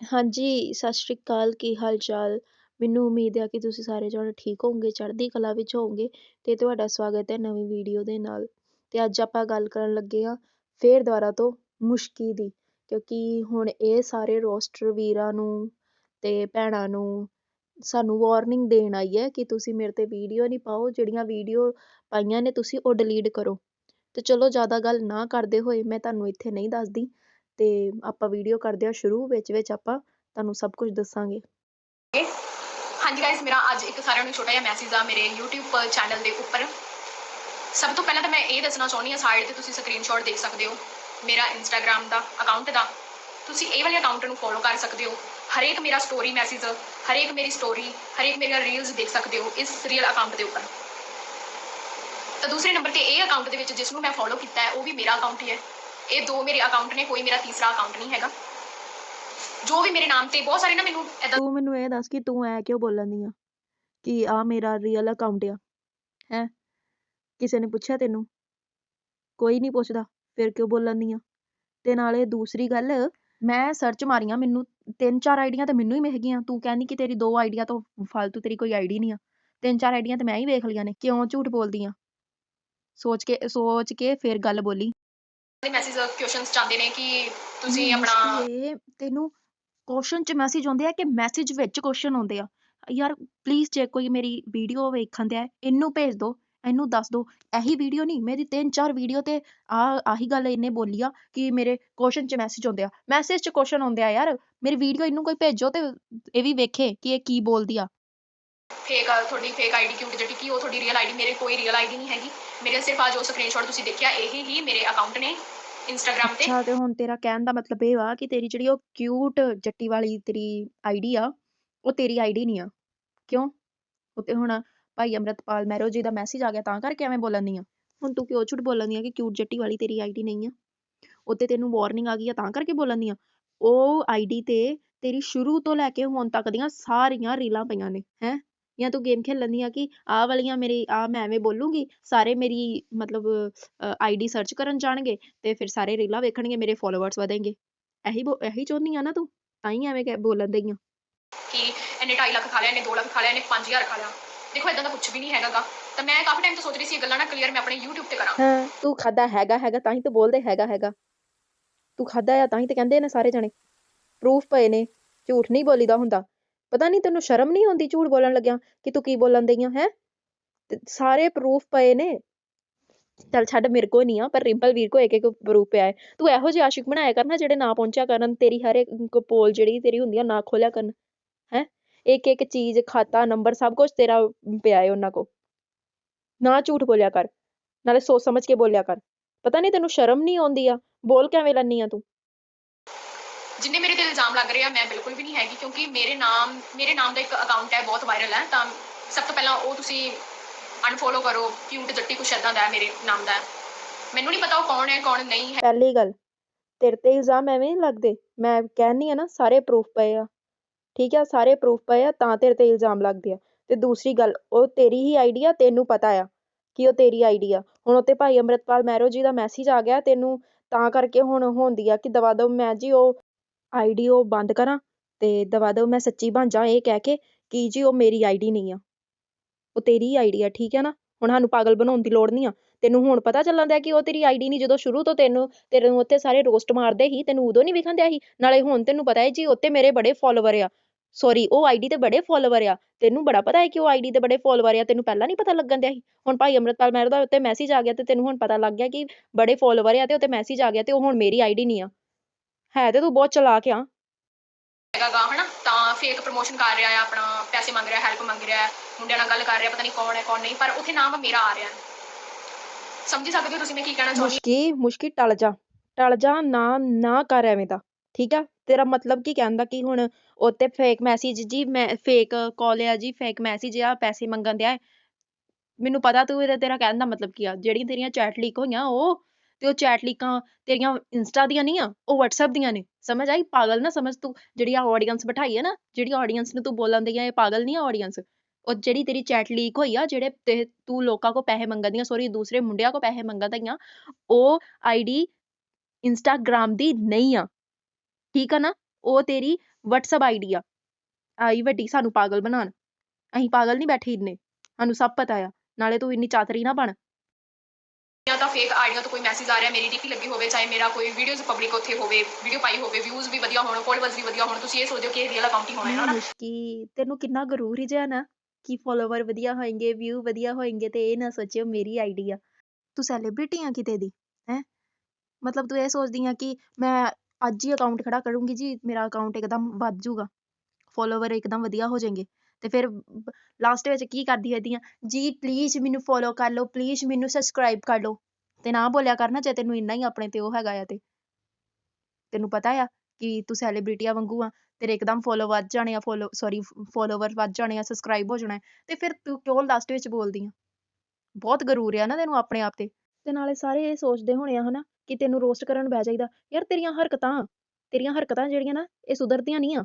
ਹਾਂਜੀ, ਸਤਿ ਸ਼੍ਰੀ ਅਕਾਲ, ਕੀ ਹਾਲ-ਚਾਲ? ਮੈਨੂੰ ਉਮੀਦ ਹੈ ਕਿ ਤੁਸੀਂ ਸਾਰੇ ਜਾਣੇ ਠੀਕ ਹੋਵੋਗੇ, ਚੜ੍ਹਦੀ ਕਲਾ ਵਿੱਚ ਹੋਵੋਗੇ ਤੇ ਤੁਹਾਡਾ ਸਵਾਗਤ ਹੈ ਨਵੀਂ ਵੀਡੀਓ ਦੇ ਨਾਲ। ਤੇ ਅੱਜ ਆਪਾਂ ਗੱਲ ਕਰਨ ਲੱਗੇ ਹਾਂ ਫੇਰ ਦੁਬਾਰਾ ਤੋਂ ਮੁਸ਼ਕੀ ਦੀ ਕਿਉਂਕਿ ਹੁਣ ਇਹ ਸਾਰੇ ਰੋਸਟਰ ਵੀਰਾਂ ਨੂੰ ਤੇ ਭੈਣਾਂ ਨੂੰ ਸਾਨੂੰ ਵਾਰਨਿੰਗ ਦੇਣ ਆਈ ਹੈ ਕਿ ਤੁਸੀਂ ਮੇਰੇ ਤੇ ਵੀਡੀਓ ਨਹੀਂ ਪਾਓ ਜਿਹੜੀਆਂ ਵੀਡੀਓ ਪਾਈਆਂ ਨੇ ਤੁਸੀਂ ਉਹ ਡਿਲੀਟ ਕਰੋ ਤੇ ਚਲੋ ਜ਼ਿਆਦਾ ਗੱਲ ਨਾ ਕਰਦੇ ਹੋਏ ਮੈਂ ਤੁਹਾਨੂੰ ਇੱਥੇ ਨਹੀਂ ਦੱਸਦੀ ਤੇ ਆਪਾਂ ਵੀਡੀਓ ਕਰਦੇ ਹਾਂ ਸ਼ੁਰੂ, ਵਿੱਚ ਵਿੱਚ ਆਪਾਂ ਤੁਹਾਨੂੰ ਸਭ ਕੁਝ ਦੱਸਾਂਗੇ। ਹਾਂਜੀ ਗਾਇਸ ਮੇਰਾ ਅੱਜ ਇੱਕ ਸਾਰਿਆਂ ਨੂੰ ਛੋਟਾ ਜਿਹਾ ਮੈਸੇਜ ਆ ਮੇਰੇ YouTube ਚੈਨਲ ਦੇ ਉੱਪਰ। ਸਭ ਤੋਂ ਪਹਿਲਾਂ ਤਾਂ ਮੈਂ ਇਹ ਦੱਸਣਾ ਚਾਹੁੰਦੀ ਹਾਂ ਸਾਈਡ ਤੇ ਤੁਸੀਂ ਸਕਰੀਨਸ਼ਾਟ ਦੇਖ ਸਕਦੇ ਹੋ, ਮੇਰਾ Instagram ਦਾ ਅਕਾਊਂਟ ਦਾ। ਤੁਸੀਂ ਇਹ ਵਾਲੇ ਅਕਾਊਂਟ ਨੂੰ ਫੋਲੋ ਕਰ ਸਕਦੇ ਹੋ। ਹਰੇਕ ਮੇਰਾ ਸਟੋਰੀ ਮੈਸੇਜ ਹਰੇਕ ਮੇਰੀ ਸਟੋਰੀ ਹਰੇਕ ਮੇਰੀਆਂ ਰੀਲਸ ਦੇਖ ਸਕਦੇ ਹੋ ਇਸ ਰੀਅਲ ਅਕਾਊਂਟ ਦੇ ਉੱਪਰ। ਤਾਂ ਦੂਸਰੇ ਨੰਬਰ ਤੇ ਇਹ ਅਕਾਊਂਟ ਦੇ ਵਿੱਚ ਜਿਸ ਨੂੰ ਮੈਂ ਫੋਲੋ ਕੀਤਾ ਹੈ, ਉਹ ਵੀ ਮੇਰਾ ਅਕਾਊਂਟ ਹੀ ਹੈ। ਇਹ ਦੋ ਮੇਰੇ ਅਕਾਊਂਟ ਨੇ, ਕੋਈ ਮੇਰਾ ਤੀਸਰਾ ਅਕਾਊਂਟ ਨਹੀਂ ਹੈਗਾ। ਜੋ ਵੀ ਮੇਰੇ ਨਾਮ ਤੇ, ਬਹੁਤ ਸਾਰੇ ਨਾ ਮੈਨੂੰ ਏਦਾਂ ਤੂੰ ਮੈਨੂੰ ਇਹ ਦੱਸ ਕਿ ਤੂੰ ਐ ਕਿਉਂ ਬੋਲਣ ਦੀ ਆ? ਕਿ ਆ ਮੇਰਾ ਰੀਅਲ ਅਕਾਊਂਟ ਆ, ਹੈ? ਕਿਸੇ ਨੇ ਪੁੱਛਿਆ ਤੈਨੂੰ? ਕੋਈ ਨਹੀਂ ਪੁੱਛਦਾ, ਫਿਰ ਕਿਉਂ ਬੋਲਣ ਦੀ ਆ? ਤੇ ਨਾਲੇ ਦੂਸਰੀ ਗੱਲ, ਮੈਂ ਸਰਚ ਮਾਰੀਆਂ, ਮੈਨੂੰ ਤਿੰਨ ਚਾਰ ਆਈਡੀਆਂ ਤਾਂ ਮੈਨੂੰ ਹੀ ਮਿਲ ਗਈਆਂ। ਤੂੰ ਕਹਿੰਦੀ ਕਿ ਤੇਰੀ ਦੋ ਆਈਡੀਆਂ ਤੋਂ ਫालतू ਤੇਰੀ ਕੋਈ ਆਈਡੀ ਨਹੀਂ ਆ। ਤਿੰਨ ਚਾਰ ਆਈਡੀਆਂ ਤੇ ਮੈਂ ਹੀ ਵੇਖ ਲਈਆਂ ਨੇ, ਕਿਉਂ ਝੂਠ ਬੋਲਦੀ ਆ? ਸੋਚ ਕੇ ਸੋਚ ਕੇ ਫਿਰ ਗੱਲ ਬੋਲੀ। ਦੇ ਮੈਸੇਜ ਕੁਐਸਚਨਸ ਚਾਹੁੰਦੇ ਨੇ ਕਿ ਤੁਸੀਂ ਆਪਣਾ ਇਹ ਤੈਨੂੰ ਕੁਐਸਚਨ ਚ ਮੈਸੇਜ ਆਉਂਦੇ ਆ ਕਿ ਮੈਸੇਜ ਵਿੱਚ ਕੁਐਸਚਨ ਆਉਂਦੇ ਆ। ਯਾਰ ਪਲੀਜ਼ ਜੇ ਕੋਈ ਮੇਰੀ ਵੀਡੀਓ ਵੇਖਣ ਦਿਆ ਇਹਨੂੰ ਭੇਜ ਦਿਓ ਇਹਨੂੰ ਦੱਸ ਦਿਓ ਇਹੀ ਵੀਡੀਓ ਨਹੀਂ ਮੇਰੀ ਤਿੰਨ ਚਾਰ ਵੀਡੀਓ ਤੇ ਆ ਆਹੀ ਗੱਲ ਇਹਨੇ ਬੋਲੀ ਆ ਕਿ ਮੇਰੇ ਕੁਐਸਚਨ ਚ ਮੈਸੇਜ ਆਉਂਦੇ ਆ। ਮੈਸੇਜ ਚ ਕੁਐਸਚਨ ਆਉਂਦੇ ਆ ਯਾਰ ਮੇਰੀ ਵੀਡੀਓ ਇਹਨੂੰ ਕੋਈ ਭੇਜੋ ਤੇ ਇਹ ਵੀ ਵੇਖੇ ਕਿ ਇਹ ਕੀ ਬੋਲਦੀ ਆ। ਫੇਕ ਤੁਹਾਡੀ ਫੇਕ ਆਈਡੀ ਕਿਊਟ ਜਿਹੜੀ ਕਿ, ਉਹ ਤੁਹਾਡੀ ਰੀਅਲ ਆਈਡੀ ਮੇਰੇ ਕੋਈ ਰੀਅਲ ਆਈਡੀ ਨਹੀਂ ਹੈਗੀ। ਮੇਰੇ ਸਿਰਫ ਆ ਜੋ ਸਕਰੀਨਸ਼ਾਟ ਤੁਸੀਂ ਦੇਖਿਆ, ਇਹ ਹੀ ਮੇਰੇ ਅਕਾਊਂਟ ਨੇ ਇੰਸਟਾਗ੍ਰam ਤੇ। ਅੱਛਾ, ਤੇ ਹੁਣ ਤੇਰਾ ਕਹਿਣ ਦਾ ਮਤਲਬ ਇਹ ਵਾ ਕਿ ਤੇਰੀ ਜਿਹੜੀ ਉਹ ਕਿਊਟ ਜੱਟੀ ਵਾਲੀ ਤੇਰੀ ਆਈਡੀ ਆ, ਉਹ ਤੇਰੀ ਆਈਡੀ ਨਹੀਂ ਆ। ਕਿਉਂ? ਉੱਤੇ ਹੁਣ ਭਾਈ ਅੰਮ੍ਰਿਤਪਾਲ ਮਹਿਰੋ ਜੀ ਦਾ ਮੈਸੇਜ ਆ ਗਿਆ, ਤਾਂ ਕਰਕੇ ਐਵੇਂ ਬੋਲਣ ਦੀ ਆ। ਹੁਣ ਤੂੰ ਕਿਉਂ ਝੂਠ ਬੋਲਣ ਦੀ ਆ ਕਿ ਕਿਊਟ ਜੱਟੀ ਵਾਲੀ ਤੇਰੀ ਆਈਡੀ ਨਹੀਂ ਆ? ਉੱਤੇ ਤੈਨੂੰ ਵਾਰਨਿੰਗ ਆ ਗਈ ਆ, ਤਾਂ ਕਰਕੇ ਬੋਲਣ ਦੀ ਆ। ਉਹ ਆਈਡੀ ਤੇ ਤੇਰੀ ਸ਼ੁਰੂ ਤੋਂ ਲੈ ਕੇ ਹੁਣ ਤੱਕ ਦੀਆਂ ਸਾਰੀਆਂ ਰੀਲਾਂ ਪਈਆਂ ਨੇ, ਹੈ? ਜਾਂ ਤੂੰ ਗੇਮ ਖੇਲਣ ਦੀ ਆ ਕਿ ਆਹ ਵਾਲੀਆਂ ਮੇਰੀ ਆ ਮੈਂ ਐਵੇਂ ਬੋਲੂੰਗੀ ਸਾਰੇ ਮੇਰੀ ਮਤਲਬ ਆਈਡੀ ਸਰਚ ਕਰਨ ਜਾਣਗੇ ਤੇ ਫਿਰ ਸਾਰੇ ਰੀਲਾਂ ਵੇਖਣਗੇ ਮੇਰੇ ਫਾਲੋਅਰਸ ਵਧਣਗੇ। ਇਹੀ ਬੋ- ਇਹੀ ਚਾਹੁੰਦੀ ਆ ਨਾ ਤੂੰ? ਤਾਂ ਹੀ ਐਵੇਂ ਕਹਿ- ਬੋਲਣ ਦਈ ਆ। ਕਿ ਇਹਨੇ 2.5 ਲੱਖ ਖਾ ਲਿਆ ਇਹਨੇ 2 ਲੱਖ ਖਾ ਲਿਆ ਇਹਨੇ 5000 ਖਾ ਲਿਆ। ਦੇਖੋ ਇਦਾਂ ਦਾ ਕੁਝ ਵੀ ਨਹੀਂ ਹੈਗਾਗਾ। ਤਾਂ ਮੈਂ ਕਾਫੀ ਟਾਈਮ ਤੋਂ ਸੋਚ ਰਹੀ ਸੀ ਇਹ ਗੱਲਾਂ ਨਾ ਕਲੀਅਰ ਮੈਂ ਆਪਣੇ YouTube ਤੇ ਕਰਾਂ। ਹਾਂ ਤੂੰ ਖਾਦਾ ਹੈਗਾ ਹੈਗਾ ਤਾਂ ਹੀ ਤਾਂ ਬੋਲਦੇ ਹੈਗਾ ਹੈਗਾ। ਤੂੰ ਖਾਦਾ ਆ ਤਾਂ ਹੀ ਤਾਂ ਕਹਿੰਦੇ ਨੇ ਸਾਰੇ ਜਣੇ। ਪ੍ਰੂਫ ਪਏ ਨੇ ਝੂਠ ਨਹੀਂ ਬੋਲੀਦਾ ਹੁੰਦਾ। ਪਤਾ ਨਹੀਂ ਤੈਨੂੰ ਸ਼ਰਮ ਨਹੀਂ ਆਉਂਦੀ ਝੂਠ ਬੋਲਣ ਲੱਗਿਆ ਕਿ ਤੂੰ ਕੀ ਬੋਲਣ ਦਈ ਆ, ਹੈ? ਸਾਰੇ ਪ੍ਰੂਫ ਪਏ ਨੇ। ਚੱਲ ਛੱਡ, ਮੇਰੇ ਕੋ ਨਹੀਂ ਆ, ਪਰ ਰਿੰਪਲ ਵੀਰ ਕੋ ਇੱਕ ਇੱਕ ਪ੍ਰੂਫ ਪਿਆ ਹੈ। ਤੂੰ ਇਹੋ ਜਿਹੇ ਆਸ਼ਿਕ ਬਣਾਇਆ ਕਰਨਾ ਜਿਹੜੇ ਨਾ ਪਹੁੰਚਿਆ ਕਰਨ, ਤੇਰੀ ਹਰ ਇੱਕ ਪੋਲ ਜਿਹੜੀ ਤੇਰੀ ਹੁੰਦੀ ਆ, ਨਾ ਖੋਲਿਆ ਕਰਨ, ਹੈ? ਇੱਕ ਇੱਕ ਚੀਜ਼, ਖਾਤਾ ਨੰਬਰ ਸਭ ਕੁਝ ਤੇਰਾ ਪਿਆ ਹੈ ਉਹਨਾਂ ਕੋ ਨਾ ਝੂਠ ਬੋਲਿਆ ਕਰ, ਨਾਲੇ ਸੋਚ ਸਮਝ ਕੇ ਬੋਲਿਆ ਕਰ। ਪਤਾ ਨਹੀਂ ਤੈਨੂੰ ਸ਼ਰਮ ਨਹੀਂ ਆਉਂਦੀ ਆ? ਬੋਲ ਕਿਵੇਂ ਲੈਨੀ ਆ ਤੂੰ? ਜਿੰਨੇ ਮੇਰੇ ਤੇ ਇਲਜ਼ਾਮ ਲੱਗ ਰਹੇ ਆ, ਮੈਂ ਬਿਲਕੁਲ ਵੀ ਨਹੀਂ ਹੈਗੀ, ਕਿਉਂਕਿ ਮੇਰੇ ਨਾਮ ਮੇਰੇ ਨਾਮ ਦਾ ਇੱਕ ਅਕਾਊਂਟ ਹੈ, ਬਹੁਤ ਵਾਇਰਲ ਹੈ, ਤਾਂ ਸਭ ਤੋਂ ਪਹਿਲਾਂ ਉਹ ਤੁਸੀਂ ਅਨਫੋਲੋ ਕਰੋ ਕਿਊਟ ਜੱਟੀ ਕੁਛ ਏਦਾਂ ਦਾ ਹੈ, ਮੇਰੇ ਨਾਮ ਦਾ ਮੈਨੂੰ ਨਹੀਂ ਪਤਾ ਉਹ ਕੌਣ ਹੈ, ਕੌਣ ਨਹੀਂ ਹੈ। ਪਹਿਲੀ ਗੱਲ, ਤੇਰੇ ਤੇ ਇਲਜ਼ਾਮ ਐਵੇਂ ਨਹੀਂ ਲੱਗਦੇ? ਮੈਂ ਕਹਿੰਨੀ ਆ ਨਾ, ਸਾਰੇ ਪ੍ਰੂਫ ਪਏ ਆ। ਠੀਕ ਆ, ਸਾਰੇ ਪ੍ਰੂਫ ਪਏ ਆ, ਤਾਂ ਤੇਰੇ ਤੇ ਇਲਜ਼ਾਮ ਲੱਗਦੇ ਆ। ਤੇ ਦੂਸਰੀ ਗੱਲ, ਉਹ ਤੇਰੀ ਹੀ ਆਈਡੀ ਆ, ਤੈਨੂੰ ਪਤਾ ਆ ਕਿ ਉਹ ਤੇਰੀ ਆਈਡੀ ਆ। ਹੁਣ ਉੱਤੇ ਭਾਈ ਅੰਮ੍ਰਿਤਪਾਲ ਮਹਿਰੋ ਜੀ ਦਾ ਮੈਸੇਜ ਆ ਗਿਆ ਤੈਨੂੰ, ਤਾਂ ਕਰਕੇ ਹੁਣ ਹੁੰਦੀ ਆ ਕਿ ਦਵਾ ਦਵ ਮੈਂ ਜੀ ਉਹ ਆਈ ਡੀ ਉਹ ਬੰਦ ਕਰਾਂ ਤੇ ਦਵਾ ਦਵ ਮੈਂ ਸੱਚੀ ਬਣ ਜਾ ਇਹ ਕਹਿ ਕੇ ਕਿ ਜੀ ਉਹ ਮੇਰੀ ਆਈ ਡੀ ਨਹੀਂ ਆ। ਉਹ ਤੇਰੀ ਆਈ ਡੀ ਆ, ਠੀਕ ਆ ਨਾ? ਹੁਣ ਸਾਨੂੰ ਪਾਗਲ ਬਣਾਉਣ ਦੀ ਲੋੜ ਨਹੀਂ ਆ। ਤੈਨੂੰ ਹੁਣ ਪਤਾ ਚੱਲਣ ਦਿਆ ਕਿ ਉਹ ਤੇਰੀ ਆਈਡੀ ਨਹੀਂ ਜਦੋਂ ਸ਼ੁਰੂ ਤੋਂ ਤੈਨੂੰ, ਤੇਰੇ ਉੱਥੇ ਸਾਰੇ ਰੋਸਟ ਮਾਰਦੇ ਸੀ, ਤੈਨੂੰ ਉਦੋਂ ਨਹੀਂ ਵਿਖਣ ਦਿਆ ਸੀ? ਨਾਲੇ ਹੁਣ ਤੈਨੂੰ ਪਤਾ ਹੈ ਜੀ ਉੱਤੇ ਮੇਰੇ ਬੜੇ ਫੋਲੋਵਰ ਆ। ਸੌਰੀ ਉਹ ਆਈਡੀ ਤੇ ਬੜੇ ਫੋਲੋਵਰ ਆ। ਤੈਨੂੰ ਬੜਾ ਪਤਾ ਹੈ ਕਿ ਉਹ ਆਈਡੀ ਤੇ ਬੜੇ ਫੋਲੋਵਰ ਆ, ਤੈਨੂੰ ਪਹਿਲਾਂ ਨਹੀਂ ਪਤਾ ਲੱਗਣ ਦਿਆ ਸੀ? ਹੁਣ ਭਾਈ ਅੰਮ੍ਰਿਤਪਾਲ ਮਹਿਰ ਦਾ ਉੱਤੇ ਮੈਸੇਜ ਆ ਗਿਆ ਤੇ ਤੈਨੂੰ ਹੁਣ ਪਤਾ ਲੱਗ ਗਿਆ ਕਿ ਬੜੇ ਫੋਲੋਵਰ ਆ ਤੇ ਉੱਤੇ ਮੈਸੇਜ ਆ ਗਿਆ ਤੇ ਉਹ ਹੁਣ ਮੇਰੀ ਆਈਡੀ ਨਹੀਂ ਆ। ਹੈ ਤੇ ਤੂੰ ਬਹੁਤ ਚਲਾਕ ਆ। ਹੈਗਾਗਾ ਹਨਾ? ਤਾਂ ਫੇਕ ਪ੍ਰੋਮੋਸ਼ਨ ਕਰ ਰਿਹਾ ਹੈ ਆਪਣਾ ਪੈਸੇ ਮੰਗ ਰਿਹਾ ਹੈਲਪ ਮੰਗ ਰਿਹਾ ਮੁੰਡਿਆਂ ਨਾਲ ਗੱਲ ਕਰ ਰਿਹਾ ਪਤਾ ਨਹੀਂ ਕੌਣ ਹੈ ਕੌਣ ਨਹੀਂ ਪਰ ਉੱਥੇ ਨਾਮ ਮੇਰਾ ਆ ਰਿਹਾ। ਸਮਝ ਸਕਦੇ ਹੋ ਤੁਸੀਂ ਮੈਂ ਕੀ ਕਹਿਣਾ ਚਾਹੁੰਦੀ ਮੁਸ਼ਕੀ ਮੁਸ਼ਕੀ ਟਲ ਜਾ। ਟਲ ਜਾ ਨਾ ਨਾ ਕਰ ਐਵੇਂ ਦਾ ਠੀਕ ਆ? ਤੇਰਾ ਮਤਲਬ ਕੀ ਕਹਿੰਦਾ ਕਿ ਹੁਣ ਉੱਤੇ ਫੇਕ ਮੈਸੇਜ ਜੀ ਮੈਂ ਫੇਕ ਕਾਲ ਆ ਜੀ ਫੇਕ ਮੈਸੇਜ ਆ ਪੈਸੇ ਮੰਗਣ ਦਿਆ। ਮੈਨੂੰ ਪਤਾ ਤੂੰ ਇਹਦਾ ਤੇਰਾ ਕਹਿਣ ਦਾ ਮਤਲਬ ਕੀ ਆ? ਜਿਹੜੀਆਂ ਤੇਰੀਆਂ ਚੈਟ ਲੀਕ ਹੋਈਆਂ ਉਹ ਤੇ ਉਹ ਚੈਟ ਲੀਕਾਂ ਤੇਰੀਆਂ ਇੰਸਟਾ ਦੀਆਂ ਨਹੀਂ ਆ, ਉਹ WhatsApp ਦੀਆਂ ਨੇ, ਸਮਝ ਆਈ? ਪਾਗਲ ਨਾ ਸਮਝ ਤੂੰ, ਜਿਹੜੀ ਆ ਆਡੀਅנס ਬਿਠਾਈ ਆ ਨਾ, ਜਿਹੜੀ ਆਡੀਅנס ਨੂੰ ਤੂੰ ਬੋਲਣ ਦੀ ਆ, ਇਹ ਪਾਗਲ ਨਹੀਂ ਆ ਆਡੀਅנס ਉਹ ਜਿਹੜੀ ਤੇਰੀ ਚੈਟ ਲੀਕ ਹੋਈ ਆ, ਜਿਹੜੇ ਤੂੰ ਲੋਕਾਂ ਕੋ ਪੈਸੇ ਮੰਗਦੀਆਂ ਸੌਰੀ ਦੂਸਰੇ ਮੁੰਡਿਆਂ ਕੋ ਪੈਸੇ ਮੰਗਦੀਆਂ ਉਹ ਆਈਡੀ ਇੰਸਟਾਗ੍ਰam ਦੀ ਨਹੀਂ ਆ, ਠੀਕ ਆ ਨਾ? ਉਹ ਤੇਰੀ WhatsApp ਆਈਡੀ ਆ, ਆਈ ਵੱਡੀ ਸਾਨੂੰ ਪਾਗਲ ਬਣਾਣ ਅਸੀਂ ਪਾਗਲ ਨਹੀਂ ਬੈਠੇ ਇੰਨੇ, ਸਾਨੂੰ ਸਭ ਪਤਾ ਆ, ਨਾਲੇ ਤੂੰ ਇੰਨੀ ਚਾਤਰੀ ਨਾ ਬਣ। ਫੇਕ ਆਈਡੀਆਂ ਤੋਂ ਕੋਈ ਮੈਸੇਜ ਆ ਰਿਹਾ, ਮੇਰੀ ਡੀਪੀ ਲੱਗੀ ਹੋਵੇ, ਚਾਹੇ ਮੇਰਾ ਕੋਈ ਵੀਡੀਓਜ਼ ਪਬਲਿਕ ਉੱਥੇ ਹੋਵੇ ਵੀਡੀਓ ਪਾਈ ਹੋਵੇ ਵਿਊਜ਼ ਵੀ ਵਧੀਆ ਹੋਣ ਫੋਲੋਅਰਸ ਵੀ ਵਧੀਆ ਹੋਣ, ਤੁਸੀਂ ਇਹ ਸੋਚਦੇ ਹੋ ਕਿ ਇਹ ਰੀਅਲ ਅਕਾਊਂਟ ਹੀ ਹੋਣਾ ਹੈ ਨਾ? ਕਿ ਤੈਨੂੰ ਕਿੰਨਾ ਗਰੂਰ ਹੀ ਜਿਹਾ ਨਾ, ਕਿ ਫੋਲੋਵਰ ਵਧੀਆ ਹੋਣਗੇ ਵਿਊ ਵਧੀਆ ਹੋਣਗੇ ਤੇ ਇਹ ਨਾ ਸੋਚਿਓ ਮੇਰੀ ਆਈਡੀ ਆ ਤੂੰ ਸੈਲੀਬ੍ਰਿਟੀ ਆ ਕਿਤੇ ਦੀ, ਹੈ? ਮਤਲਬ ਤੂੰ ਇਹ ਸੋਚਦੀ ਆ ਕਿ ਮੈਂ ਅੱਜ ਹੀ ਅਕਾਊਂਟ ਖੜਾ ਕਰੂੰਗੀ ਜੀ, ਮੇਰਾ ਅਕਾਊਂਟ ਇੱਕਦਮ ਵੱਧ ਜਾਊਗਾ ਫੋਲੋਵਰ ਇੱਕਦਮ ਵਧੀਆ ਹੋ ਜਾਣਗੇ, ਤੇ ਫਿਰ ਲਾਸਟ ਵਿੱਚ ਕੀ ਕਰਦੀ ਹੈਦੀਆਂ ਜੀ ਪਲੀਜ਼ ਮੈਨੂੰ ਫੋਲੋ ਕਰ ਲਓ ਪਲੀਜ਼ ਮੈਨੂੰ ਸਬਸਕ੍ਰਾਈਬ ਕਰ ਲਓ। ਤੇ ਨਾ ਬੋਲਿਆ ਕਰਨਾ ਜੇ ਤੈਨੂੰ ਇੰਨਾ ਹੀ ਆਪਣੇ ਤੇ ਉਹ ਹੈਗਾ ਆ ਤੇ। ਤੈਨੂੰ ਪਤਾ ਆ ਕਿ ਤੂੰ ਸੈਲੀਬ੍ਰਿਟੀਆਂ ਵਾਂਗੂ ਆ, ਤੇਰੇ ਇੱਕਦਮ ਫੋਲੋ ਵੱਧ ਜਾਣੇ ਆ ਫੋਲੋ ਸੌਰੀ ਫੋਲੋਵਰ ਵੱਧ ਜਾਣੇ ਆ ਸਬਸਕ੍ਰਾਈਬ ਹੋ ਜਾਣਾ। ਤੇ ਫਿਰ ਤੂੰ ਕਿਉਂ ਲਾਸਟ ਵਿੱਚ ਬੋਲਦੀ ਆ? ਬਹੁਤ ਗਰੂਰ ਆ ਨਾ ਤੈਨੂੰ ਆਪਣੇ ਆਪ ਤੇ। ਤੇ ਨਾਲੇ ਸਾਰੇ ਇਹ ਸੋਚਦੇ ਹੋਣੇ ਆ ਹਨਾ ਕਿ ਤੈਨੂੰ ਰੋਸਟ ਕਰਨ ਬਹਿ ਜਾਈਦਾ। ਯਾਰ ਤੇਰੀਆਂ ਹਰਕਤਾਂ ਤੇਰੀਆਂ ਹਰਕਤਾਂ ਜਿਹੜੀਆਂ ਨਾ, ਇਹ ਸੁਧਰਦੀਆਂ ਨਹੀਂ ਆ।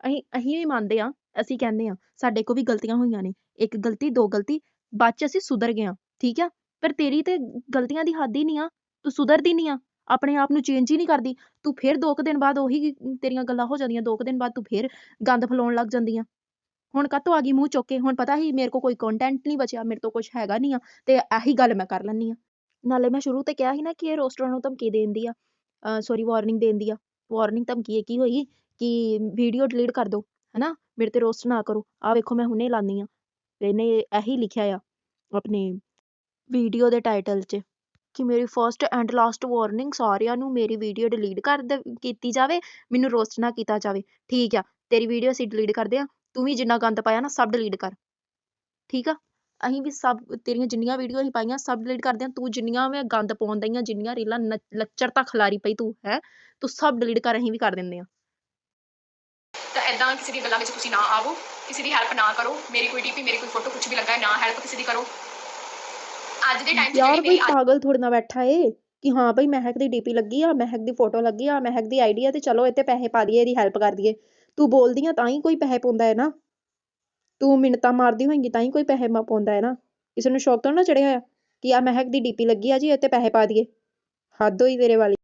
ਅਸੀਂ ਅਸੀਂ ਵੀ ਮੰਨਦੇ ਆ, ਅਸੀਂ ਕਹਿੰਦੇ ਆ, ਸਾਡੇ ਕੋ ਵੀ ਗਲਤੀਆਂ ਹੋਈਆਂ ਨੇ। ਇੱਕ ਗਲਤੀ, ਦੋ ਗਲਤੀ, ਬਾਅਦ ਚ ਅਸੀਂ ਸੁਧਰ ਗਏ ਆ, ਠੀਕ ਆ? ਪਰ ਤੇਰੀ ਤੇ ਗਲਤੀਆਂ ਦੀ ਹੱਦ ਹੀ ਨਹੀਂ ਆ, ਤੂੰ ਸੁਧਰਦੀ ਨਹੀਂ ਆ, ਆਪਣੇ ਆਪ ਨੂੰ ਚੇਂਜ ਹੀ ਨਹੀਂ ਕਰਦੀ, ਤੂੰ ਫਿਰ ਦੋ ਕੁ ਦਿਨ ਬਾਅਦ ਉਹੀ ਤੇਰੀਆਂ ਗੱਲਾਂ ਹੋ ਜਾਂਦੀਆਂ, ਦੋ ਕੁ ਦਿਨ ਬਾਅਦ ਤੂੰ ਫਿਰ ਗੰਦ ਫਲਾਉਣ ਲੱਗ ਜਾਂਦੀਆਂ। ਹੁਣ ਕਾਹਤੋਂ ਆ ਗਈ ਮੂੰਹ ਚੁੱਕ ਕੇ, ਹੁਣ ਪਤਾ ਹੀ ਮੇਰੇ ਕੋ ਕੋਈ ਕੰਟੈਂਟ ਨਹੀਂ ਬਚਿਆ, ਮੇਰੇ ਤੋਂ ਕੁਝ ਹੈਗਾ ਨਹੀਂ ਆ, ਤੇ ਇਹੀ ਗੱਲ ਮੈਂ ਕਰ ਲੈਂਦੀ ਆ ਨਾਲੇ ਮੈਂ ਸ਼ੁਰੂ ਤੇ ਕਿਹਾ ਸੀ ਨਾ ਕਿ ਇਹ ਰੋਸਟਰਾਂ ਨੂੰ ਧਮਕੀ ਦੇਂਦੀ ਆ ਸੌਰੀ ਵਾਰਨਿੰਗ ਦੇਂਦੀ ਆ। ਵਾਰਨਿੰਗ ਧਮਕੀ ਇਹ ਕੀ ਹੋਈ ਕਿ ਵੀਡੀਓ ਡਿਲੀਟ ਕਰ ਦਿਓ ਹਨਾ? ਮੇਰੇ ਤੇ ਰੋਸਟ ਨਾ ਕਰੋ। ਆ ਵੇਖੋ ਮੈਂ ਹੁਣੇ ਲਾਨੀ ਆ ਇਹਨੇ ਇਹੀ ਲਿਖਿਆ ਆ, ਆਪਣੇ ਵੀਡੀਓ ਦੇ ਟਾਈਟਲ 'ਚ ਕਿ ਮੇਰੀ ਫਰਸਟ ਐਂਡ ਲਾਸਟ ਵਾਰਨਿੰਗ ਸਾਰਿਆਂ ਨੂੰ ਮੇਰੀ ਵੀਡੀਓ ਡਿਲੀਟ ਕਰ ਦ- ਕੀਤੀ ਜਾਵੇ, ਮੈਨੂੰ ਰੋਸਟ ਨਾ ਕੀਤਾ ਜਾਵੇ। ਠੀਕ ਆ, ਤੇਰੀ ਵੀਡੀਓ ਅਸੀਂ ਡਿਲੀਟ ਕਰਦੇ ਆ ਤੂੰ ਵੀ ਜਿੰਨਾ ਗੰਦ ਪਾਇਆ ਨਾ ਸਭ ਡਿਲੀਟ ਕਰ। ਠੀਕ ਆ? ਅਸੀਂ ਵੀ ਸਭ, ਤੇਰੀਆਂ ਜਿੰਨੀਆਂ ਵੀਡੀਓ ਅਸੀਂ ਪਾਈਆਂ, ਸਭ ਡਿਲੀਟ ਕਰਦੇ ਆ ਤੂੰ ਜਿੰਨੀਆਂ ਮੈਂ ਗੰਦ ਪਾਉਣ ਦਈਆਂ ਜਿੰਨੀਆਂ ਰੀਲਾਂ ਲੱਚਰ ਤਾਂ ਖਿਲਾਰੀ ਪਈ ਤੂੰ, ਹੈ? ਤੂੰ ਸਭ ਡਿਲੀਟ ਕਰ, ਅਸੀਂ ਵੀ ਕਰ ਦਿੰਦੇ ਆ ਤਾਂ ਐਦਾਂ ਕਿਸੇ ਦੀ ਗੱਲਾਂ ਵਿੱਚ ਤੁਸੀਂ ਨਾ ਆਵੋ, ਕਿਸੇ ਦੀ ਹੈਲਪ ਨਾ ਕਰੋ, ਮੇਰੀ ਕੋਈ ਡੀਪੀ ਮੇਰੀ ਕੋਈ ਫੋਟੋ ਕੁਝ ਵੀ ਲੱਗਾ ਹੈ, ਨਾ ਹੈਲਪ ਕਿਸੇ ਦੀ ਕਰੋ। ਅੱਜ ਦੇ ਟਾਈਮ 'ਚ ਯਾਰ ਕੋਈ ਪਾਗਲ ਥੋੜੀ ਨਾ ਬੈਠਾ ਏ। ਕਿ ਹਾਂ ਬਈ ਮਹਿਕ ਦੀ ਡੀਪੀ ਲੱਗੀ ਆ ਮਹਿਕ ਦੀ ਫੋਟੋ ਲੱਗੀ ਆ ਮਹਿਕ ਦੀ ਆਈਡੀ ਆ ਤੇ ਚਲੋ ਇੱਥੇ ਪੈਸੇ ਪਾ ਦਈਏ ਇਹਦੀ ਹੈਲਪ ਕਰ ਦਈਏ। ਤੂੰ ਬੋਲਦੀ ਆ ਤਾਂ ਹੀ ਕੋਈ ਪੈਸੇ ਪਾਉਂਦਾ ਹੈ ਨਾ। ਤੂੰ ਮਿੰਨਤਾਂ ਮਾਰਦੀ ਹੋਏਂਗੀ ਤਾਂ ਹੀ ਕੋਈ ਪੈਸੇ ਮਾ ਪਾਉਂਦਾ ਹੈ ਨਾ। ਕਿਸੇ ਨੂੰ ਸ਼ੌਕ ਤਾਂ ਨਾ ਚੜਿਆ ਹੋਇਆ ਕਿ ਆ ਮਹਿਕ ਦੀ ਡੀਪੀ ਲੱਗੀ ਆ ਜੀ ਇੱਥੇ ਪੈਸੇ ਪਾ ਦਈਏ। ਹੱਦ ਹੋਈ ਤੇਰੇ ਵਾਲੀ।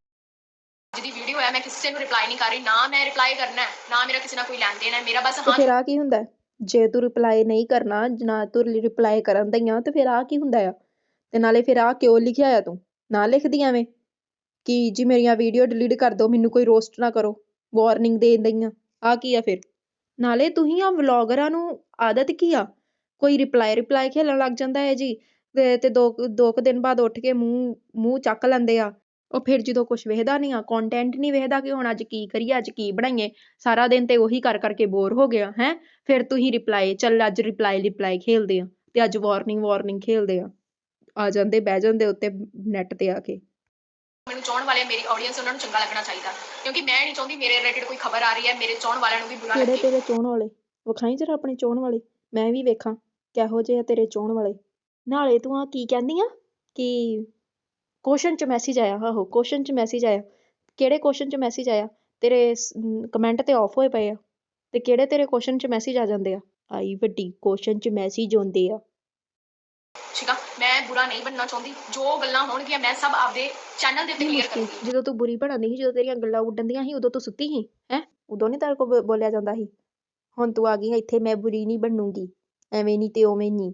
ਅੱਜ ਦੀ ਵੀਡੀਓ ਹੈ ਮੈਂ ਕਿਸੇ ਨੂੰ ਰਿਪਲਾਈ ਨਹੀਂ ਕਰ ਰਹੀ ਨਾ ਮੈਂ ਰਿਪਲਾਈ ਕਰਨਾ ਹੈ ਨਾ ਮੇਰਾ ਕਿਸੇ ਨਾਲ ਕੋਈ ਲੈਣ ਦੇਣ ਹੈ ਮੇਰਾ ਬਸ ਹਾਂ ਫਿਰ ਆ ਕੀ ਹੁੰਦਾ? ਜੇ ਤੂੰ ਰਿਪਲਾਈ ਨਹੀਂ ਕਰਨਾ ਨਾ ਤੂੰ ਰਿਪਲਾਈ ਕਰਨ ਦਈਆਂ ਤੇ ਫਿਰ ਆ ਕੀ ਹੁੰਦਾ ਆ? ਤੇ ਨਾਲੇ ਫਿਰ ਆ ਕਿਉਂ ਲਿਖਿਆ ਆ ਤੂੰ? ਨਾ ਲਿਖਦੀ ਐਵੇਂ? ਕਿ ਜੀ ਮੇਰੀਆਂ ਵੀਡੀਓ ਡਿਲੀਟ ਕਰ ਦਿਓ, ਮੈਨੂੰ ਕੋਈ ਰੋਸਟ ਨਾ ਕਰੋ ਵਾਰਨਿੰਗ ਦੇ ਦਈਆਂ। ਆ ਕੀ ਆ ਫਿਰ? ਨਾਲੇ ਤੁਸੀਂ ਆ ਵਲੌਗਰਾਂ ਨੂੰ ਆਦਤ ਕੀ ਆ? ਕੋਈ ਰਿਪਲਾਈ ਰਿਪਲਾਈ ਖੇਲਣ ਲੱਗ ਜਾਂਦਾ ਹੈ ਜੀ, ਤੇ ਦੋ ਦੋ ਕੁ ਦਿਨ ਬਾਅਦ ਉੱਠ ਕੇ ਮੂੰਹ ਮੂੰਹ ਚੱਕ ਲੈਂਦੇ ਆ। ਉਹ ਫਿਰ ਜਦੋਂ ਕੁਝ ਵੇਖਦਾ ਨਹੀਂ ਆ ਕੰਟੈਂਟ ਨਹੀਂ ਵੇਖਦਾ ਕਿ ਹੁਣ ਅੱਜ ਕੀ ਕਰੀਏ, ਅੱਜ ਕੀ ਬਣਾਈਏ, ਸਾਰਾ ਦਿਨ ਤੇ ਉਹੀ ਕਰ, ਕਰਕੇ ਬੋਰ ਹੋ ਗਿਆ, ਹੈ? ਫਿਰ ਤੁਸੀਂ ਰਿਪਲਾਈ ਚੱਲ ਅੱਜ ਰਿਪਲਾਈ ਰਿਪਲਾਈ ਖੇਲਦੇ ਆ, ਤੇ ਅੱਜ ਵਾਰਨਿੰਗ ਵਾਰਨਿੰਗ ਖੇਲਦੇ ਆ। ਆ ਜਾਂਦੇ ਬਹਿ ਜਾਂਦੇ ਉੱਤੇ ਨੈਟ ਤੇ ਆ ਕੇ। ਮੈਨੂੰ ਚਾਹਣ ਵਾਲੇ ਮੇਰੀ ਆਡੀਅנס ਉਹਨਾਂ ਨੂੰ ਚੰਗਾ ਲੱਗਣਾ ਚਾਹੀਦਾ ਕਿਉਂਕਿ ਮੈਂ ਨਹੀਂ ਚਾਹੁੰਦੀ ਮੇਰੇ ਰਿਲੇਟਡ ਕੋਈ ਖਬਰ ਆ ਰਹੀ ਹੈ ਮੇਰੇ ਚਾਹਣ ਵਾਲਿਆਂ ਨੂੰ ਵੀ ਬੁਰਾ ਕਿਹੜੇ ਲੱਗੇ। ਤੇਰੇ ਚੋਣ ਵਾਲੇ? ਵਿਖਾਈ ਜਰਾ ਆਪਣੇ ਚੋਣ ਵਾਲੇ ਮੈਂ ਵੀ ਵੇਖਾਂ ਕਿਹੋ ਜਿਹੇ ਆ ਤੇਰੇ ਚੋਣ ਵਾਲੇ। ਨਾਲੇ ਤੂੰ ਆ ਕੀ ਕਹਿੰਦੀ ਆ ਕਿ ਕੁਐਸਚਨ ਚ ਮੈਸੇਜ ਆਇਆ ਆਹੋ ਕੁਐਸਚਨ ਚ ਮੈਸੇਜ ਆਇਆ। ਕਿਹੜੇ ਕੁਐਸਚਨ ਚ ਮੈਸੇਜ ਆਇਆ? ਤੇਰੇ ਕਮੈਂਟ ਤੇ ਆਫ ਹੋਏ ਪਏ ਆ। ਤੇ ਕਿਹੜੇ ਤੇਰੇ ਕੁਐਸਚਨ ਚ ਮੈਸੇਜ ਆ ਜਾਂਦੇ ਆ? ਆਈ ਵੱਡੀ ਕੁਐਸਚਨ ਚ ਮੈਸੇਜ ਆਉਂਦੇ ਆ। ਠੀਕ ਆ? ਬੁਰਾ ਨਹੀਂ ਬਣਨਾ ਚਾਹੁੰਦੀ। ਜੋ ਗੱਲਾਂ ਹੋਣਗੀਆਂ ਮੈਂ ਸਭ ਆਪਦੇ ਚੈਨਲ ਦੇ ਉੱਤੇ ਨਹੀਂ ਕਲੀਅਰ ਕਰੂੰਗੀ। ਜਦੋਂ ਤੂੰ ਬੁਰੀ ਬਣਾਉਂਦੀ ਸੀ ਜਦੋਂ ਤੇਰੀਆਂ ਗੱਲਾਂ ਉੱਡਣਦੀਆਂ ਸੀ ਉਦੋਂ ਤੂੰ ਸੁੱਤੀ ਸੀ ਹੈ? ਉਦੋਂ ਨਹੀਂ ਤੇਰੇ ਕੋਲ ਬੋਲਿਆ ਜਾਂਦਾ ਸੀ ਹੁਣ ਤੂੰ ਆ ਗਈ ਇੱਥੇ ਮੈਂ ਬੁਰੀ ਨਹੀਂ ਬਣੂੰਗੀ ਐਵੇਂ ਨਹੀਂ ਤੇ ਉਵੇਂ ਨਹੀਂ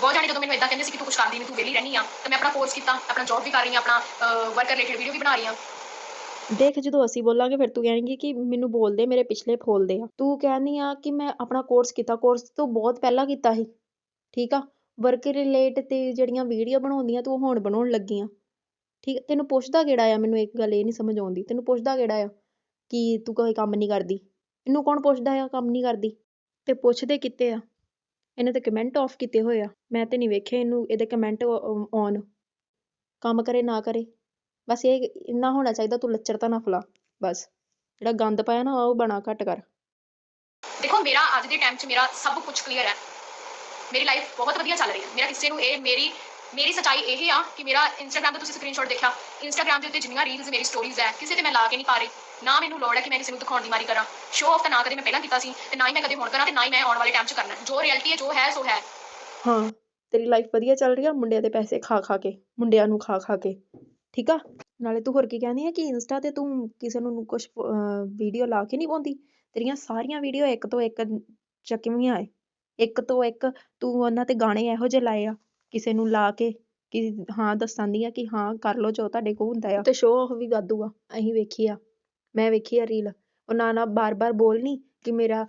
ਬਹੁਤ ਜਾਣੇ ਜਦੋਂ ਮੈਨੂੰ ਇਦਾਂ ਕਹਿੰਦੇ ਸੀ ਕਿ ਤੂੰ ਕੁਝ ਕਰਦੀ ਨਹੀਂ ਤੂੰ ਵਿਹਲੀ ਰਹਿਣੀ ਆ ਤਾਂ ਮੈਂ ਆਪਣਾ ਕੋਰਸ ਕੀਤਾ ਆਪਣਾ ਜੌਬ ਵੀ ਕਰ ਰਹੀ ਹਾਂ ਆਪਣਾ ਵਰਕ ਰਿਲੇਟਡ ਵੀਡੀਓ ਵੀ ਬਣਾ ਰਹੀ ਹਾਂ। ਦੇਖ ਜਦੋਂ ਅਸੀਂ ਬੋਲਾਂਗੇ ਫਿਰ ਤੂੰ ਕਹੇਂਗੀ ਕਿ ਮੈਨੂੰ ਬੋਲਦੇ ਮੇਰੇ ਪਿਛਲੇ ਫੋਲਦੇ ਆ। ਤੂੰ ਕਹਿੰਦੀ ਆ ਕਿ ਮੈਂ ਆਪਣਾ ਕੋਰਸ ਕੀਤਾ ਕੋਰਸ ਤੋਂ ਬਹੁਤ ਪਹਿਲਾਂ ਕੀਤਾ ਸੀ ਠੀਕ ਆ? ਵਰਕ ਰਿਲੇਟ ਤੇ ਜਿਹੜੀਆਂ ਵੀਡੀਓ ਬਣਾਉਂਦੀਆਂ ਤੂੰ ਹੁਣ ਬਣਾਉਣ ਲੱਗੀ ਆ? ਠੀਕ ਤੈਨੂੰ ਪੁੱਛਦਾ ਕਿਹੜਾ ਆ? ਮੈਨੂੰ ਇੱਕ ਗੱਲ ਇਹ ਨਹੀਂ ਸਮਝ ਆਉਂਦੀ। ਤੈਨੂੰ ਪੁੱਛਦਾ ਕਿਹੜਾ ਆ? ਕਿ ਤੂੰ ਕੋਈ ਕੰਮ ਨਹੀਂ ਕਰਦੀ। ਇਹਨੂੰ ਕੌਣ ਪੁੱਛਦਾ ਆ? ਕੰਮ ਨਹੀਂ ਕਰਦੀ। ਤੇ ਪੁੱਛਦੇ ਕਿਤੇ ਆ? ਇਹਨੇ ਤੇ ਕਮੈਂਟ ਆਫ ਕੀਤੇ ਹੋਏ ਆ। ਮੈਂ ਤੇ ਨਹੀਂ ਵੇਖਿਆ ਇਹਨੂੰ, ਇਹਦੇ ਕਮੈਂਟ ਔਨ ਕੰਮ ਕਰੇ, ਨਾ ਕਰੇ। ਬਸ ਇਹ ਇੰਨਾ ਹੋਣਾ ਚਾਹੀਦਾ, ਤੂੰ ਲੱਚਰ ਤਾਂ ਨਾ ਫਲਾ। ਬਸ। ਜਿਹੜਾ ਗੰਦ ਪਾਇਆ ਨਾ, ਉਹ ਬਣਾ ਘੱਟ ਕਰ। ਦੇਖੋ, ਮੇਰਾ ਅੱਜ ਦੇ ਟਾਈਮ 'ਚ ਮੇਰਾ ਸਭ ਕੁਝ ਕਲੀਅਰ ਹੈ। ਮੇਰੀ ਲਾਈਫ ਬਹੁਤ ਵਧੀਆ ਚੱਲ ਰਹੀ ਹੈ। ਮੇਰਾ ਕਿਸੇ ਨੂੰ ਇਹ, ਮੇਰੀ ਮੇਰੀ ਸੱਚਾਈ ਇਹ ਆ ਕਿ ਮੇਰਾ ਇੰਸਟਾਗ੍ਰam ਤੇ ਤੁਸੀਂ ਸਕਰੀਨਸ਼ਾਟ ਦੇਖਿਆ। ਇੰਸਟਾਗ੍ਰam ਦੇ ਉੱਤੇ ਜਿੰਨੀਆਂ ਰੀਲਸ ਮੇਰੀ ਸਟੋਰੀਜ਼ ਹੈ, ਕਿਸੇ ਤੇ ਮੈਂ ਲਾ ਕੇ ਨਹੀਂ ਪਾ ਰਹੀ। ਨਾ ਮੈਨੂੰ ਲੋੜ ਹੈ ਕਿ ਮੈਂ ਕਿਸੇ ਨੂੰ ਦਿਖਾਉਣ ਦੀ ਮਾਰੀ ਕਰਾਂ। ਸ਼ੋਅ ਆਫ ਤਾਂ ਨਾ ਕਦੇ ਮੈਂ ਪਹਿਲਾਂ ਕੀਤਾ ਸੀ ਤੇ ਨਾ ਹੀ ਮੈਂ ਕਦੇ ਹੁਣ ਕਰਾਂ ਤੇ ਨਾ ਹੀ ਮੈਂ ਆਉਣ ਵਾਲੇ ਟਾਈਮ 'ਚ ਕਰਨਾ ਜੋ ਰਿਐਲਿਟੀ ਹੈ, ਜੋ ਹੈ, ਸੋ ਹੈ। ਹਾਂ, ਤੇਰੀ ਲਾਈਫ ਵਧੀਆ ਚੱਲ ਰਹੀ ਆ, ਮੁੰਡਿਆਂ ਦੇ ਪੈਸੇ ਖਾ ਖਾ ਕੇ, ਮੁੰਡਿਆਂ ਨੂੰ ਖਾ ਖਾ ਕੇ। ਠੀਕ ਆ? ਨਾਲੇ ਤੂੰ ਹੋਰ ਕੀ ਕਹਿੰਦੀ ਆ ਕਿ ਇੰਸਟਾ ਤੇ ਤੂੰ ਕਿਸੇ ਨੂੰ ਕੁਝ ਵੀਡੀਓ ਲਾ ਕੇ ਨਹੀਂ ਪਾਉਂਦੀ? ਤੇਰੀਆਂ ਸਾਰੀਆਂ ਵੀਡੀਓ ਇੱਕ ਤੋਂ ਇੱਕ ਚੱਕਵੀਆਂ ਏ ਇੱਕ ਤੋਂ ਇੱਕ ਤੂੰ ਉਹਨਾਂ ਤੇ ਗਾਣੇ ਇਹੋ ਜਿਹੇ ਲਾਏ ਆ, ਕਿਸੇ ਨੂੰ ਲਾ ਕੇ, ਕਿ ਹਾਂ ਦੱਸਣ ਦੀ ਆ ਕਿ ਹਾਂ ਕਰ ਲਓ ਜੋ ਤੁਹਾਡੇ ਕੋਲ ਹੁੰਦਾ ਆ। ਤੇ ਸ਼ੋਅ ਆਫ ਵੀ ਵਾਧੂ ਆ, ਅਸੀਂ ਵੇਖੀ ਆ, ਮੈਂ ਵੇਖੀ ਆ ਰੀਲ ਉਹਨਾਂ ਨਾਲ ਨਾ ਬਾਰ-ਬਾਰ ਬੋਲਣੀ ਕਿ ਮੇਰਾ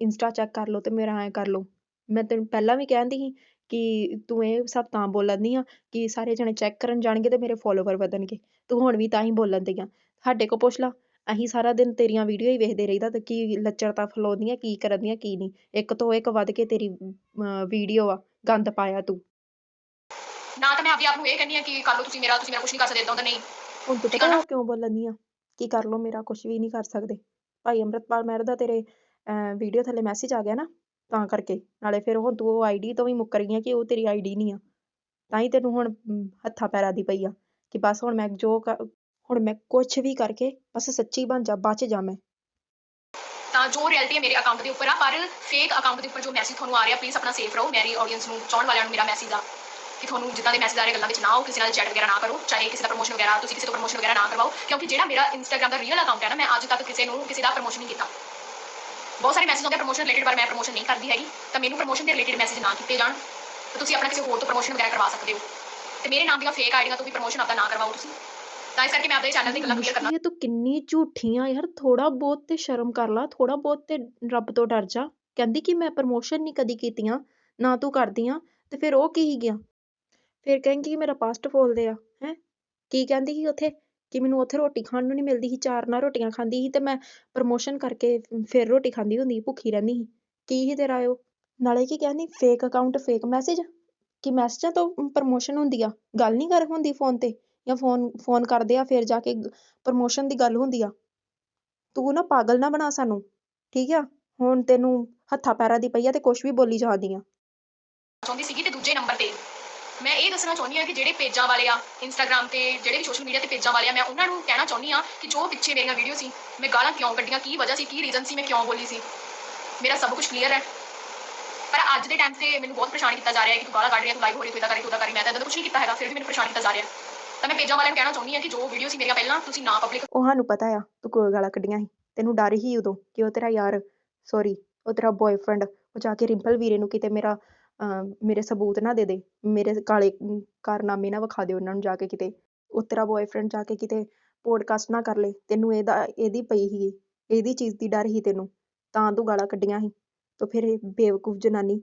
ਇੰਸਟਾ ਚੈੱਕ ਕਰ ਲਓ ਤੇ ਮੇਰਾ ਐ ਕਰ ਲਓ। ਮੈਂ ਤੈਨੂੰ ਪਹਿਲਾਂ ਵੀ ਕਹਿੰਦੀ ਸੀ ਕਿ ਤੂੰ ਇਹ ਸਭ ਤਾਂ ਬੋਲਣ ਦੀ ਆ ਕਿ ਸਾਰੇ ਜਣੇ ਚੈੱਕ ਕਰਨ ਜਾਣਗੇ ਤੇ ਮੇਰੇ ਫੋਲੋਵਰ ਵਧਣਗੇ। ਤੂੰ ਹੁਣ ਵੀ ਤਾਂ ਹੀ ਬੋਲਣ ਦੀ ਆ। ਸਾਡੇ ਕੋਲ ਪੁੱਛ ਲਾ ਅਸੀਂ ਸਾਰਾ ਦਿਨ ਤੇਰੀਆਂ ਵੀਡੀਓ ਹੀ ਵੇਖਦੇ ਰਹੀਦਾ ਤੇ ਕੀ ਲੱਚਰਤਾ ਫਲੋਦੀਆਂ ਕੀ ਕਰਦੀਆਂ ਕੀ ਨਹੀਂ। ਇੱਕ ਤੋਂ ਇੱਕ ਵੱਧ ਕੇ ਤੇਰੀ ਵੀਡੀਓ ਆ ਗੰਦ ਪਾਇਆ ਤੂੰ। ਨਾ ਤਾਂ ਮੈਂ ਆਪਦੇ ਆਪ ਨੂੰ ਇਹ ਕਹਿੰਦੀ ਆ ਕਿ ਕਰ ਲਓ ਤੁਸੀਂ ਮੇਰਾ ਤੁਸੀਂ ਮੇਰਾ ਕੁਝ ਨਹੀਂ ਕਰ ਸਕਦੇ ਇਦਾਂ ਤਾਂ ਨਹੀਂ। ਹੁਣ ਤੂੰ ਪਤਾ ਕਿਉਂ ਬੋਲਣ ਆ? ਕੀ ਕਰ ਲੋ ਮੇਰਾ ਕੁਝ ਵੀ ਨਹੀਂ ਕਰ ਸਕਦੇ। ਭਾਈ ਅੰਮ੍ਰਿਤਪਾਲ ਮਹਿਰ ਦਾ ਤੇਰੇ ਵੀਡੀਓ ਥੱਲੇ ਮੈਸੇਜ ਆ ਗਿਆ ਨਾ ਤਾਂ ਕਰਕੇ। ਨਾਲੇ ਫਿਰ ਹੁਣ ਤੂੰ ਉਹ ਆਈਡੀ ਤੋਂ ਵੀ ਮੁੱਕਰ ਗਈ ਆ ਕਿ ਉਹ ਤੇਰੀ ਆਈਡੀ ਨਹੀਂ ਆ। ਤਾਂ ਹੀ ਤੈਨੂੰ ਹੁਣ ਹੱਥਾਂ ਪੈਰਾਂ ਦੀ ਪਈ ਆ। ਕਿ ਬਸ ਹੁਣ ਮੈਂ ਜੋ ਹੁਣ ਮੈਂ ਕੁਝ ਵੀ ਕਰਕੇ ਬਸ ਸੱਚੀ ਬਣ ਜਾ ਬਚ ਜਾ ਮੈਂ। ਤਾਂ ਜੋ ਰਿਐਲਿਟੀ ਹੈ ਮੇਰੇ ਅਕਾਊਂਟ ਦੇ ਉੱਪਰ ਆ, ਪਰ ਫੇਕ ਅਕਾਊਂਟ ਦੇ ਉੱਪਰ ਜੋ ਮੈਸੇਜ ਤੁਹਾਨੂੰ ਆ ਰਿਹਾ ਪਲੀਜ਼ ਆਪਣਾ ਸੇਫ ਰਹੋ, ਮੇਰੀ ਆਡੀਅנס ਨੂੰ ਚਾਹਣ ਵਾਲਿਆਂ ਨੂੰ ਮੇਰਾ ਮੈਸੇਜ ਆ। ਕਿ ਤੁਹਾਨੂੰ ਜਿੱਦਾਂ ਦੇ ਮੈਸੇਜ ਆ ਰਹੇ, ਗੱਲਾਂ ਵਿੱਚ ਨਾ ਆਓ, ਕਿਸੇ ਨਾਲ ਚੈਟ ਵਗੈਰਾ ਨਾ ਕਰੋ, ਚਾਹੇ ਕਿਸੇ ਦਾ ਪ੍ਰਮੋਸ਼ਨ ਵਗੈਰਾ, ਤੁਸੀਂ ਕਿਸੇ ਤੋਂ ਪ੍ਰਮੋਸ਼ਨ ਵਗੈਰਾ ਨਾ ਕਰਵਾਓ, ਕਿਉਂਕਿ ਜਿਹੜਾ ਮੇਰਾ ਇੰਸਟਾਗ੍ਰam ਦਾ ਰੀਅਲ ਅਕਾਊਂਟ ਹੈ ਨਾ, ਮੈਂ ਅੱਜ ਤੱਕ ਕਿਸੇ ਨੂੰ, ਕਿਸੇ ਦਾ ਪ੍ਰਮੋਸ਼ਨ ਨਹੀਂ ਕੀਤਾ। ਬਹੁਤ ਸਾਰੇ ਮੈਸੇਜ ਆਉਂਦੇ ਪ੍ਰਮੋਸ਼ਨ ਰਿਲੇਟਡ ਪਰ ਮੈਂ ਪ੍ਰਮੋਸ਼ਨ ਨਹੀਂ ਕਰਦੀ ਹੈਗੀ, ਤਾਂ ਮੈਨੂੰ ਪ੍ਰਮੋਸ਼ਨ ਦੇ ਰਿਲੇਟਡ ਮੈਸੇਜ ਨਾ ਕੀਤੇ ਜਾਣ, ਤਾਂ ਤੁਸੀਂ ਆਪਣਾ ਕਿਸੇ ਹੋਰ ਤੋਂ ਪ੍ਰਮੋਸ਼ਨ ਵਗੈਰਾ ਕਰਵਾ ਸਕਦੇ ਹੋ। ਤੇ ਮੇਰੇ ਨਾਮ ਦੀਆਂ ਫੇਕ ਆਈਡੀਆਂ ਤੋਂ ਵੀ ਪ੍ਰਮੋਸ਼ਨ ਆਪਦਾ ਨਾ ਕਰਵਾਓ ਤੁਸੀਂ। ਤਾਂ ਇਸ ਕਰਕੇ ਮੈਂ ਆਪਦੇ ਚੈਨਲ ਤੇ ਗੱਲਾਂ ਕਲੀਅਰ ਕਰਨਾ। ਮੁਸ਼ਕਿਲ ਹੈ ਤੂੰ ਕਿੰਨੀ ਝੂਠੀ ਆ ਯਾਰ ਥੋੜਾ ਬਹੁਤ ਤੇ ਸ਼ਰਮ ਕਰ ਲਾ ਥੋੜਾ ਬਹੁਤ ਤੇ ਰੱਬ ਤੋਂ ਡਰ ਜਾ। ਕਹਿੰਦੀ ਕਿ ਮੈਂ ਪ੍ਰਮੋਸ਼ਨ ਨਹੀਂ ਕਦੀ ਕੀਤੀਆਂ ਨਾ ਤੂੰ ਕਰਦੀ ਆ ਤੇ ਫਿਰ ਉਹ ਕੀ ਹੀ ਗਿਆ? ਫਿਰ ਕਹਿੰਗੀ ਕਿ ਮੇਰਾ ਪਾਸਟ ਫੋਲਦੇ ਆ ਹੈ? ਕੀ ਕਹਿੰਦੀ ਸੀ ਉੱਥੇ? ਕਿ ਮੈਨੂੰ ਉੱਥੇ ਰੋਟੀ ਖਾਣ ਨੂੰ ਨਹੀਂ ਮਿਲਦੀ ਸੀ ਚਾਰ ਨਾਲ ਰੋਟੀਆਂ ਖਾਂਦੀ ਸੀ ਤੇ ਮੈਂ ਪ੍ਰਮੋਸ਼ਨ ਕਰਕੇ ਫਿਰ ਰੋਟੀ ਖਾਂਦੀ ਹੁੰਦੀ ਭੁੱਖੀ ਰਹਿੰਦੀ ਸੀ। ਕੀ ਹੀ ਤੇਰਾ ਉਹ? ਨਾਲੇ ਕੀ ਕਹਿੰਦੀ ਫੇਕ ਅਕਾਊਂਟ ਫੇਕ ਮੈਸੇਜ ਕਿ ਮੈਸੇਜਾਂ ਤੋਂ ਪ੍ਰਮੋਸ਼ਨ ਹੁੰਦੀ ਆ? ਗੱਲ ਨਹੀਂ ਕਰ ਹੁੰਦੀ ਫੋਨ ਤੇ? ਜਾਂ ਫੋਨ ਫੋਨ ਕਰਦੇ ਆ, ਫਿਰ ਜਾ ਕੇ ਪ੍ਰਮੋਸ਼ਨ ਦੀ ਗੱਲ ਹੁੰਦੀ ਆ। ਤੂੰ ਨਾ ਪਾਗਲ ਨਾ ਬਣਾ ਸਾਨੂੰ, ਠੀਕ ਆ? ਹੁਣ ਤੈਨੂੰ ਹੱਥਾਂ ਪੈਰਾਂ ਦੀ ਪਈ ਆ ਤੇ ਕੁਛ ਵੀ ਬੋਲੀ ਜਾਂਦੀ ਆ। ਚਾਹੁੰਦੀ ਸੀਗੀ ਤੇ ਦੂਜੇ ਨੰਬਰ ਤੇ। ਮੈਂ ਇਹ ਦੱਸਣਾ ਚਾਹੁੰਦੀ ਹਾਂ ਕਿ ਜਿਹੜੇ ਪੇਜਾਂ ਵਾਲੇ ਆ ਇੰਸਟਾਗ੍ਰam ਤੇ, ਜਿਹੜੇ ਵੀ ਸੋਸ਼ਲ ਮੀਡੀਆ ਤੇ ਪੇਜਾਂ ਵਾਲੇ ਆ, ਮੈਂ ਉਹਨਾਂ ਨੂੰ ਕਹਿਣਾ ਚਾਹੁੰਦੀ ਆ ਕਿ ਜੋ ਪਿੱਛੇ ਮੇਰੀਆਂ ਵੀਡੀਓ ਸੀ, ਮੈਂ ਗਾਲਾਂ ਕਿਉਂ ਕੱਢੀਆਂ, ਕੀ ਵਜ੍ਹਾ ਸੀ, ਕੀ ਰੀਜ਼ਨ ਸੀ, ਮੈਂ ਕਿਉਂ ਬੋਲੀ ਸੀ? ਮੇਰਾ ਸਭ ਕੁਝ ਕਲੀਅਰ ਹੈ। ਪਰ ਅੱਜ ਦੇ ਟਾਈਮ ਤੇ ਮੈਨੂੰ ਬਹੁਤ ਪਰੇਸ਼ਾਨ ਕੀਤਾ ਜਾ ਰਿਹਾ ਹੈ ਕਿ ਤੂੰ ਗਾਲਾਂ ਕੱਢ ਰਿਹਾ, ਤੂੰ ਲਾਈਵ ਹੋ ਰਹੀ, ਤੂੰ ਇਦਾਂ ਕਰੀ, ਤੂੰ ਉਦਾਂ ਕਰੀ, ਮੈਂ ਤਾਂ ਇਦਾਂ ਕੁਝ ਨਹੀਂ ਕੀਤਾ ਹੈਗਾ, ਫਿਰ ਵੀ ਮੈਨੂੰ ਪਰੇਸ਼ਾਨ ਕੀਤਾ ਜਾ ਰਿਹਾ ਤਾਂ ਮੈਂ ਪੇਜਾਂ ਵਾਲਿਆਂ ਨੂੰ ਕਹਿਣਾ ਚਾਹੁੰਦੀ ਹਾਂ ਕਿ ਜੋ ਵੀਡੀਓ ਸੀ ਮੇਰੀਆਂ ਪਹਿਲਾਂ, ਤੁਸੀਂ ਨਾ ਪਬਲਿਕ ਉਹ ਸਾਨੂੰ ਪਤਾ ਆ, ਤੂੰ ਕੋਈ ਗਾਲਾਂ ਕੱਢੀਆਂ ਸੀ। ਤੈਨੂੰ ਡਰ ਹੀ ਉਦੋਂ ਕਿ ਉਹ ਤੇਰਾ ਯਾਰ ਸੌਰੀ ਉਹ ਤੇਰਾ ਬॉयਫ੍ਰੈਂਡ ਉਹ ਜਾ ਕੇ ਰਿੰਪਲ ਵੀਰੇ ਨੂੰ ਕਿਤੇ ਮੇਰਾ ਮੇਰੇ ਸਬੂਤ ਨਾ ਦੇ ਦੇ, ਮੇਰੇ ਕਾਲੇ ਕਾਰਨਾਮੇ ਨਾ ਵਿਖਾ ਦੇ ਉਹਨਾਂ ਨੂੰ ਜਾ ਕੇ ਕਿਤੇ। ਉਹ ਤੇਰਾ ਬॉयਫ੍ਰੈਂਡ ਜਾ ਕੇ ਕਿਤੇ ਪੋਡਕਾਸਟ ਨਾ ਕਰ ਲੇ, ਤੈਨੂੰ ਇਹਦਾ, ਇਹਦੀ ਪਈ ਸੀ, ਇਹਦੀ ਚੀਜ਼ ਦੀ ਡਰ ਹੀ ਤੈਨੂੰ, ਤਾਂ ਤੂੰ ਗਾਲਾਂ ਕੱਢੀਆਂ ਸੀ। ਤੇ ਫਿਰ ਇਹ ਬੇਵਕੂਫ ਜਨਾਨੀ,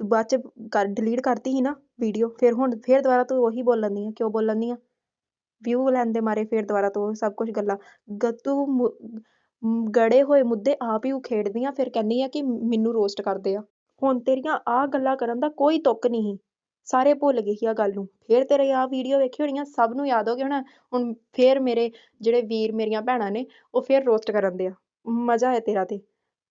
ਤੂੰ ਬਾਅਦ ਚ ਕਰ ਡਿਲੀਟ ਕਰਤੀ ਸੀ ਨਾ ਵੀਡੀਓ ਫਿਰ ਹੁਣ, ਫਿਰ ਦੁਬਾਰਾ ਤੂੰ ਉਹੀ ਬੋਲਣ ਦੀ ਆ, ਕਿਉਂ ਬੋਲਣ ਦੀ ਆ? ਵਿਊ ਲੈਣ ਦੇ ਮਾਰੇ ਫਿਰ ਦੁਬਾਰਾ ਤੋਂ ਸਭ ਕੁਝ ਗੱਲਾਂ। ਗ ਗੜੇ ਹੋਏ ਮੁੱਦੇ ਆਪ ਹੀ ਉਖੇੜਦੀ ਆ, ਫਿਰ ਕਹਿੰਦੀ ਆ ਕਿ ਮੈਨੂੰ ਰੋਸਟ ਕਰਦੇ ਆ। ਹੁਣ ਤੇਰੀਆਂ ਆ ਗੱਲਾਂ ਕਰਨ ਦਾ ਕੋਈ ਤੁੱਕ ਨਹੀਂ ਸਾਰੇ ਭੁੱਲ ਗਏ ਸੀ ਆ ਗੱਲ ਨੂੰ। ਫੇਰ ਤੇਰੇ ਆ ਵੀਡੀਓ ਵੇਖੀ ਹੋਣੀਆਂ ਸਭ ਨੂੰ ਯਾਦ ਹੋ ਗਿਆ ਹੋਣਾ। ਹੁਣ ਫੇਰ ਮੇਰੇ ਜਿਹੜੇ ਵੀਰ ਮੇਰੀਆਂ ਭੈਣਾਂ ਨੇ, ਉਹ ਫੇਰ ਰੋਸਟ ਕਰਨ ਦੇ ਆ। ਮਜ਼ਾ ਹੈ ਤੇਰਾ ਤੇ।